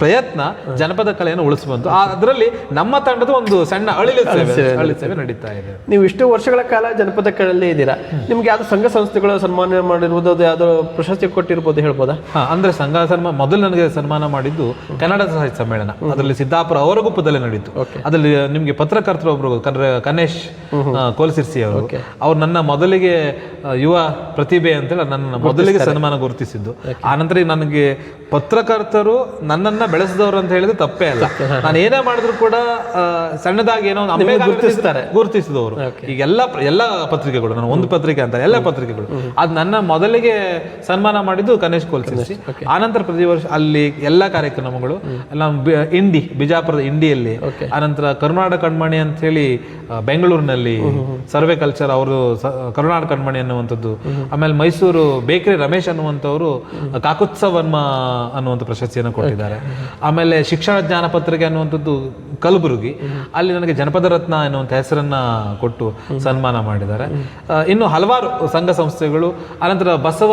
ಪ್ರಯತ್ನ ಜನಪದ ಕಲೆಯನ್ನು ಉಳಿಸಬಹುದು ಅದರಲ್ಲಿ ನಮ್ಮ ತಂಡದ ಒಂದು ಸಣ್ಣ ಅಳಿಲು ಸೇವೆ ಅಳಿಲು ಸೇವೆ ನಡೀತಾ ಇದೆ. ನೀವು ಇಷ್ಟು ವರ್ಷಗಳ ಕಾಲ ಜನಪದ ಕಲೆಯಲ್ಲೇ ಇದ್ದೀರಾ? ನಿಮ್ಗೆ ಯಾವ್ದು ಸಂಘ ಸಂಸ್ಥೆಗಳು ಸನ್ಮಾನ ಮಾಡಿರ್ಬೋದು ಅದು ಯಾವ್ದು ಪ್ರಶಸ್ತಿ ಕೊಟ್ಟಿರ್ಬೋದು ಹೇಳ್ಬೋದಾ? ಅಂದ್ರೆ ಸಂಘ ಸನ್ಮಾನ ಮೊದಲು ನನಗೆ ಸನ್ಮಾನ ಮಾಡಿದ್ದು ಕನ್ನಡ ಸಾಹಿತ್ಯ ಸಮ್ಮೇಳನ. ಅದರಲ್ಲಿ ಸಿದ್ದಾಪುರ ಅವರಗುಪ್ಪದಲ್ಲಿ ನಡೀತು. ಅದರಲ್ಲಿ ನಿಮ್ಗೆ ಪತ್ರಕರ್ತರು ಒಬ್ರು ಕನೇಶ್ ಕೋಲ್ಸಿರ್ಸಿ ಅವರು. ಅವ್ರು ನನ್ನ ಮೊದಲಿಗೆ ಯುವ ಪ್ರತಿಭೆ ಅಂತೇಳಿ ನನ್ನ ಮೊದಲಿಗೆ ಸನ್ಮಾನ ಗುರುತಿಸಿದ್ದು. ಆನಂತರ ನನಗೆ ಪತ್ರಕರ್ತರು ನನ್ನನ್ನ ಬೆಳೆಸಿದವರು ಅಂತ ಹೇಳಿದ್ರೆ ತಪ್ಪೇ ಅಲ್ಲ. ನಾನು ಏನೇ ಮಾಡಿದ್ರು ಕೂಡ ಸಣ್ಣದಾಗಿ ಏನೋ ಗುರುತಿಸ್ತಾರೆ. ಗುರುತಿಸಿದವರು. ಈಗ ಎಲ್ಲ ಎಲ್ಲ ಪತ್ರಿಕೆಗಳು ನಾನು ಒಂದು ಪತ್ರಿಕೆ ಅಂತ ಎಲ್ಲ ಪತ್ರಿಕೆಗಳು. ಅದು ನನ್ನ ಮೊದಲಿಗೆ ಸನ್ಮಾನ ಮಾಡಿದ್ದು ಗಣೇಶ್ ಕೋಲ್ಸಿ ಆನಂತರ ಪ್ರತಿ ವರ್ಷ ಅಲ್ಲಿ ಎಲ್ಲ ಕಾರ್ಯಕ್ರಮಗಳು. ನಮ್ಮ ಇಂಡಿ ಬಿಜಾಪುರದ ಇಂಡಿಯಲ್ಲಿ. ಆನಂತರ ಕರುನಾಡ ಕಣ್ಮಣಿ ಅಂತ ಹೇಳಿ ಬೆಂಗಳೂರಿನಲ್ಲಿ ಸರ್ವೆ ಕಲ್ಚರ್ ಅವರು ಕರುನಾಡ ಕಣ್ಮಣಿ ಅನ್ನುವಂಥದ್ದು. ಆಮೇಲೆ ಮೈಸೂರು ಬೇಕರಿ ರಮೇಶ್ ಅನ್ನುವಂಥವ್ರು ಕಾಕುತ್ಸವನ್ಮ ಅನ್ನುವಂಥ ಪ್ರಶಸ್ತಿಯನ್ನು ಕೊಟ್ಟಿದ್ದಾರೆ. ಆಮೇಲೆ ಶಿಕ್ಷಣ ಜ್ಞಾನ ಪತ್ರಿಕೆ ಅನ್ನುವಂಥದ್ದು ಕಲಬುರಗಿ. ಅಲ್ಲಿ ನನಗೆ ಜನಪದ ರತ್ನ ಎನ್ನುವಂಥ ಹೆಸರನ್ನ ಕೊಟ್ಟು ಸನ್ಮಾನ ಮಾಡಿದ್ದಾರೆ. ಇನ್ನು ಹಲವಾರು ಸಂಘ ಸಂಸ್ಥೆಗಳು, ಅನಂತರ ಬಸವ,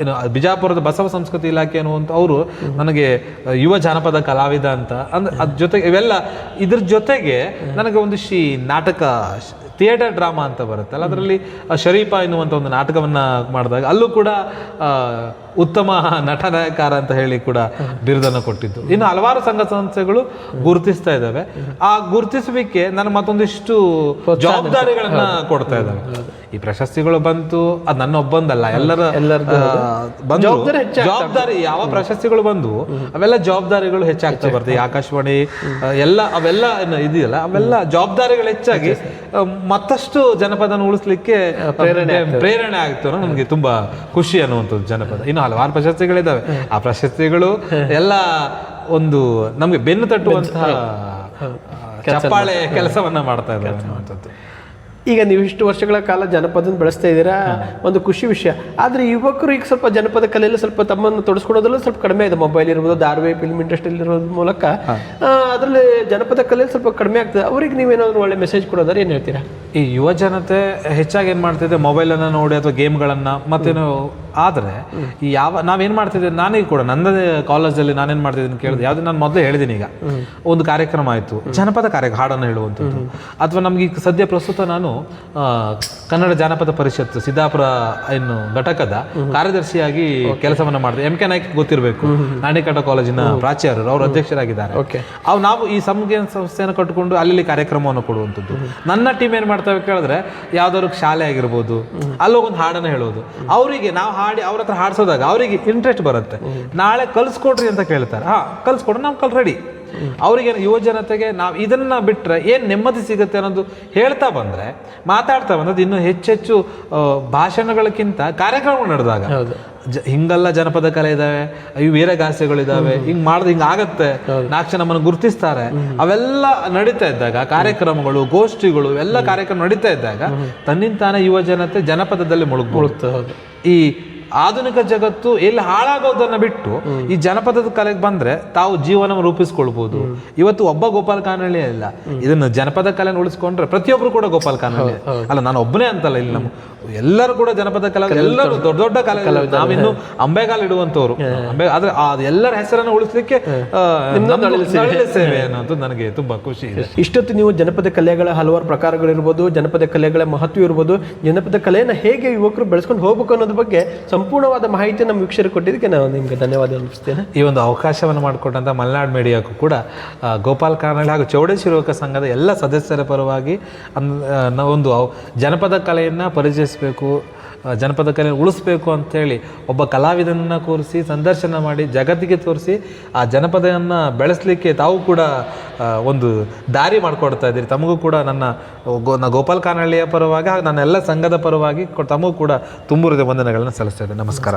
ಏನು, ಬಿಜಾಪುರದ ಬಸವ ಸಂಸ್ಕೃತಿ ಇಲಾಖೆ ಅನ್ನುವಂಥ ಅವರು ನನಗೆ ಯುವ ಜಾನಪದ ಕಲಾವಿದ ಅಂತ ಅಂದ್ರೆ ಅದ್ರ ಜೊತೆಗೆ ಇವೆಲ್ಲ ಇದ್ರ ಜೊತೆಗೆ ನನಗೆ ಒಂದು ಶ್ರೀ ನಾಟಕ ಥಿಯೇಟರ್ ಡ್ರಾಮಾ ಅಂತ ಬರುತ್ತಲ್ಲ ಅದರಲ್ಲಿ ಶರೀಫಾ ಎನ್ನುವಂಥ ಒಂದು ನಾಟಕವನ್ನು ಮಾಡಿದಾಗ ಅಲ್ಲೂ ಕೂಡ ಉತ್ತಮ ನಟನಾಯಕಾರ ಅಂತ ಹೇಳಿ ಕೂಡ ಬಿರುದನ್ನು ಕೊಟ್ಟಿದ್ದು. ಇನ್ನು ಹಲವಾರು ಸಂಘ ಸಂಸ್ಥೆಗಳು ಗುರುತಿಸ್ತಾ ಇದ್ದಾವೆ. ಆ ಗುರುತಿಸುವಿಕೆ ನನಗೆ ಮತ್ತೊಂದಿಷ್ಟು ಜವಾಬ್ದಾರಿಗಳನ್ನು ಕೊಡ್ತಾ ಇದ್ದಾವೆ. ಈ ಪ್ರಶಸ್ತಿಗಳು ಬಂತು ಅದು ನನ್ನ ಒಬ್ಬಂದಲ್ಲ ಎಲ್ಲರ ಬಂದು ಜವಾಬ್ದಾರಿ ಯಾವ ಪ್ರಶಸ್ತಿಗಳು ಬಂದು ಅವೆಲ್ಲ ಜವಾಬ್ದಾರಿಗಳು ಹೆಚ್ಚಾಗ್ತಾ ಬರ್ತದೆ. ಆಕಾಶವಾಣಿ ಎಲ್ಲ ಅವೆಲ್ಲ ಇದೆಯಲ್ಲ ಅವೆಲ್ಲ ಜವಾಬ್ದಾರಿಗಳು ಹೆಚ್ಚಾಗಿ ಮತ್ತಷ್ಟು ಜನಪದನ ಉಳಿಸ್ಲಿಕ್ಕೆ ಪ್ರೇರಣೆ ಪ್ರೇರಣೆ ಆಗ್ತು ಅನ್ನೋ ನನಗೆ ತುಂಬಾ ಖುಷಿ ಅನ್ನುವಂಥದ್ದು ಜನಪದ. ಇನ್ನು ಹಲವಾರು ಪ್ರಶಸ್ತಿಗಳಿದ್ದಾವೆ ಆ ಪ್ರಶಸ್ತಿಗಳು ಎಲ್ಲ ಒಂದು ನಮ್ಗೆ ಬೆನ್ನು ತಟ್ಟುವಂತಹ ಚಪ್ಪಾಳೆ ಕೆಲಸವನ್ನ ಮಾಡ್ತಾ ಇದ್ದಾರೆ ಅನ್ನುವಂಥದ್ದು. ಈಗ ನೀವು ಇಷ್ಟು ವರ್ಷಗಳ ಕಾಲ ಜನಪದನ ಬೆಳೆಸ್ತಾ ಇದ್ದೀರಾ? ಒಂದು ಖುಷಿ ವಿಷಯ. ಆದರೆ ಯುವಕರು ಈಗ ಸ್ವಲ್ಪ ಜನಪದ ಕಲೆಯಲ್ಲಿ ಸ್ವಲ್ಪ ತಮ್ಮನ್ನು ತೊಡಸ್ಕೊಡೋದ್ರಲ್ಲ ಸ್ವಲ್ಪ ಕಡಿಮೆ ಇದೆ. ಮೊಬೈಲ್ ಇರ್ಬೋದು ದಾರ್ವೆ ಫಿಲ್ಮ್ ಇಂಡಸ್ಟ್ರಿಯಲ್ಲಿ ಇರೋದ್ರ ಮೂಲಕ. ಅದರಲ್ಲಿ ಜನಪದ ಕಲೆಯಲ್ಲಿ ಸ್ವಲ್ಪ ಕಡಿಮೆ ಆಗ್ತದೆ. ಅವ್ರಿಗೆ ನೀವೇನಾದ್ರು ಒಳ್ಳೆ ಮೆಸೇಜ್ ಕೊಡೋದಾರೆ ಏನು ಹೇಳ್ತೀರಾ? ಈ ಯುವ ಜನತೆ ಹೆಚ್ಚಾಗಿ ಏನು ಮಾಡ್ತಿದೆ? ಮೊಬೈಲನ್ನು ನೋಡಿ ಅಥವಾ ಗೇಮ್ಗಳನ್ನು ಮತ್ತೇನು ಆದರೆ ಈ ಯಾವ, ನಾವೇನು ಮಾಡ್ತಿದ್ದೇವೆ ನಾನೀಗ ಕೂಡ ನನ್ನದೇ ಕಾಲೇಜಲ್ಲಿ ನಾನೇನು ಮಾಡ್ತಿದ್ದೀನಿ ಕೇಳಿದೆ, ಯಾವುದೇ ನಾನು ಮೊದಲೇ ಹೇಳಿದ್ದೀನಿ ಈಗ. ಒಂದು ಕಾರ್ಯಕ್ರಮ ಆಯಿತು, ಜನಪದ ಕಾರ್ಯ, ಹಾಡನ್ನು ಹೇಳುವಂಥದ್ದು. ಅಥವಾ ನಮಗೆ ಈಗ ಸದ್ಯ ಪ್ರಸ್ತುತ ನಾನು ಕನ್ನಡ ಜಾನಪದ ಪರಿಷತ್ ಸಿದ್ದಾಪುರ ಏನು ಘಟಕದ ಕಾರ್ಯದರ್ಶಿಯಾಗಿ ಕೆಲಸವನ್ನ ಮಾಡಿದೆ. ಎಂ ಕೆ ನಾಯ್ಕ ಗೊತ್ತಿರಬೇಕು. ನಾಣಿಕಟ ಕಾಲೇಜಿನ ಪ್ರಾಚಾರ್ಯರು, ಅವರು ಅಧ್ಯಕ್ಷರಾಗಿದ್ದಾರೆ. ಅವು ನಾವು ಈ ಸಂಘ ಸಂಸ್ಥೆಯನ್ನು ಕಟ್ಟಿಕೊಂಡು ಅಲ್ಲಿ ಕಾರ್ಯಕ್ರಮವನ್ನು ಕೊಡುವಂಥದ್ದು. ನನ್ನ ಟೀಮ್ ಏನು ಮಾಡ್ತೇವೆ ಕೇಳಿದ್ರೆ, ಯಾವ್ದಾದ್ರು ಶಾಲೆ ಆಗಿರ್ಬೋದು ಅಲ್ಲೋಗೊಂದು ಹಾಡನ್ನು ಹೇಳೋದು. ಅವರಿಗೆ ನಾವು ಹಾಡಿ ಅವ್ರ ಹತ್ರ ಹಾಡ್ಸೋದಾಗ ಅವರಿಗೆ ಇಂಟ್ರೆಸ್ಟ್ ಬರುತ್ತೆ. ನಾಳೆ ಕಲ್ಸ್ಕೊಡ್ರಿ ಅಂತ ಕೇಳ್ತಾರೆ. ಹಾ ಕಲ್ಸ್ಕೊಡ್ರಿ ನಾವು ಕಲ್ ರೆಡಿ ಅವರಿಗೆ ಯುವ ಜನತೆಗೆ ನಾವು ಇದನ್ನ ಬಿಟ್ರೆ ಏನು ನೆಮ್ಮದಿ ಸಿಗುತ್ತೆ ಅನ್ನೋದು ಹೇಳ್ತಾ ಬಂದ್ರೆ ಮಾತಾಡ್ತಾ ಬಂದದ್ದು ಇನ್ನು ಹೆಚ್ಚೆಚ್ಚು ಭಾಷಣಗಳಕ್ಕಿಂತ ಕಾರ್ಯಕ್ರಮ ನಡೆದಾಗ. ಹಿಂಗೆಲ್ಲ ಜನಪದ ಕಲೆ ಇದಾವೆ ಇವು ವೀರಗಾಸೆಗಳಿದಾವೆ ಹಿಂಗ್ ಮಾಡಿದ್ರೆ ಹಿಂಗ್ ಆಗತ್ತೆ. ನಾಲ್ಕು ಜನ ನಮ್ಮನ್ನು ಗುರುತಿಸ್ತಾರೆ. ಅವೆಲ್ಲ ನಡೀತಾ ಇದ್ದಾಗ ಕಾರ್ಯಕ್ರಮಗಳು ಗೋಷ್ಠಿಗಳು ಎಲ್ಲ ಕಾರ್ಯಕ್ರಮ ನಡೀತಾ ಇದ್ದಾಗ ತನ್ನಿಂತಾನೆ ಯುವ ಜನತೆ ಜನಪದದಲ್ಲಿ ಮುಳುಗ್ಬೋದು. ಈ ಆಧುನಿಕ ಜಗತ್ತು ಎಲ್ಲಿ ಹಾಳಾಗೋದನ್ನ ಬಿಟ್ಟು ಈ ಜನಪದದ ಕಲೆಗೆ ಬಂದ್ರೆ ತಾವು ಜೀವನ ರೂಪಿಸ್ಕೊಳ್ಬಹುದು ಇವತ್ತು ಒಬ್ಬ ಗೋಪಾಲ ಕಾನಳ್ಳಿ ಇಲ್ಲ. ಇದನ್ನ ಜನಪದ ಕಲೆನ ಉಳಿಸ್ಕೊಂಡ್ರೆ ಪ್ರತಿಯೊಬ್ರು ಕೂಡ ಗೋಪಾಲ್ ಕಾನಳ್ಳಿ. ಅಲ್ಲ ನಾನು ಒಬ್ಬನೇ ಅಂತಲ್ಲ ಇಲ್ಲಿ ನಮ್ಮ ಎಲ್ಲರೂ ಕೂಡ ಜನಪದ ಕಲೆ ಎಲ್ಲರೂ ದೊಡ್ಡ ದೊಡ್ಡ ಕಲೆ ನಾವಿನ್ನು ಅಂಬೆಗಾಲ್ ಇಡುವಂತವ್ರು ಅಂಬೆ ಆದ್ರೆ ಎಲ್ಲರ ಹೆಸರನ್ನು ಉಳಿಸ್ಲಿಕ್ಕೆ ಸೇವೆ ಅನ್ನೋದು ನನಗೆ ತುಂಬಾ ಖುಷಿ ಇದೆ. ಇಷ್ಟೊತ್ತು ನೀವು ಜನಪದ ಕಲೆಗಳ ಹಲವಾರು ಪ್ರಕಾರಗಳಿರ್ಬೋದು ಜನಪದ ಕಲೆಗಳ ಮಹತ್ವ ಇರ್ಬೋದು ಜನಪದ ಕಲೆಯನ್ನ ಹೇಗೆ ಯುವಕರು ಬೆಳೆಸ್ಕೊಂಡು ಹೋಗ್ಬೇಕು ಅನ್ನೋದ್ರ ಬಗ್ಗೆ ಸಂಪೂರ್ಣವಾದ ಮಾಹಿತಿ ನಮ್ಮ ವೀಕ್ಷಕರಿಗೆ ಕೊಟ್ಟಿದ್ದಕ್ಕೆ ನಾನು ನಿಮಗೆ ಧನ್ಯವಾದ ಅನಿಸ್ತೇನೆ ಈ ಒಂದು ಅವಕಾಶವನ್ನು ಮಾಡಿಕೊಟ್ಟಂಥ ಮಲೆನಾಡು ಮೀಡಿಯಾಕ್ಕೂ ಕೂಡ ಗೋಪಾಲ್ ಕಾರ್ನಾಡ್ ಹಾಗೂ ಚೌಡೇಶ್ವರ ಸಂಘದ ಎಲ್ಲ ಸದಸ್ಯರ ಪರವಾಗಿ ಒಂದು ಜನಪದ ಕಲೆಯನ್ನು ಪರಿಚಯಿಸಬೇಕು ಜನಪದ ಕಲೆ ಉಳಿಸ್ಬೇಕು ಅಂಥೇಳಿ ಒಬ್ಬ ಕಲಾವಿದನನ್ನು ಕೂರಿಸಿ, ಸಂದರ್ಶನ ಮಾಡಿ, ಜಗತ್ತಿಗೆ ತೋರಿಸಿ ಆ ಜನಪದವನ್ನು ಬೆಳೆಸಲಿಕ್ಕೆ ತಾವು ಕೂಡ ಒಂದು ದಾರಿ ಮಾಡಿಕೊಡ್ತಾ ಇದ್ದೀರಿ. ತಮಗೂ ಕೂಡ ನನ್ನ ಗೋ ಗೋಪಾಲ್ ಕಾನಹಳ್ಳಿಯ ಪರವಾಗಿ ಹಾಗೂ ನನ್ನ ಎಲ್ಲ ಸಂಘದ ಪರವಾಗಿ ತಮಗೂ ಕೂಡ ತುಂಬುರಿದ ವಂದನೆಗಳನ್ನು ಸಲ್ಲಿಸ್ತಾ ನಮಸ್ಕಾರ.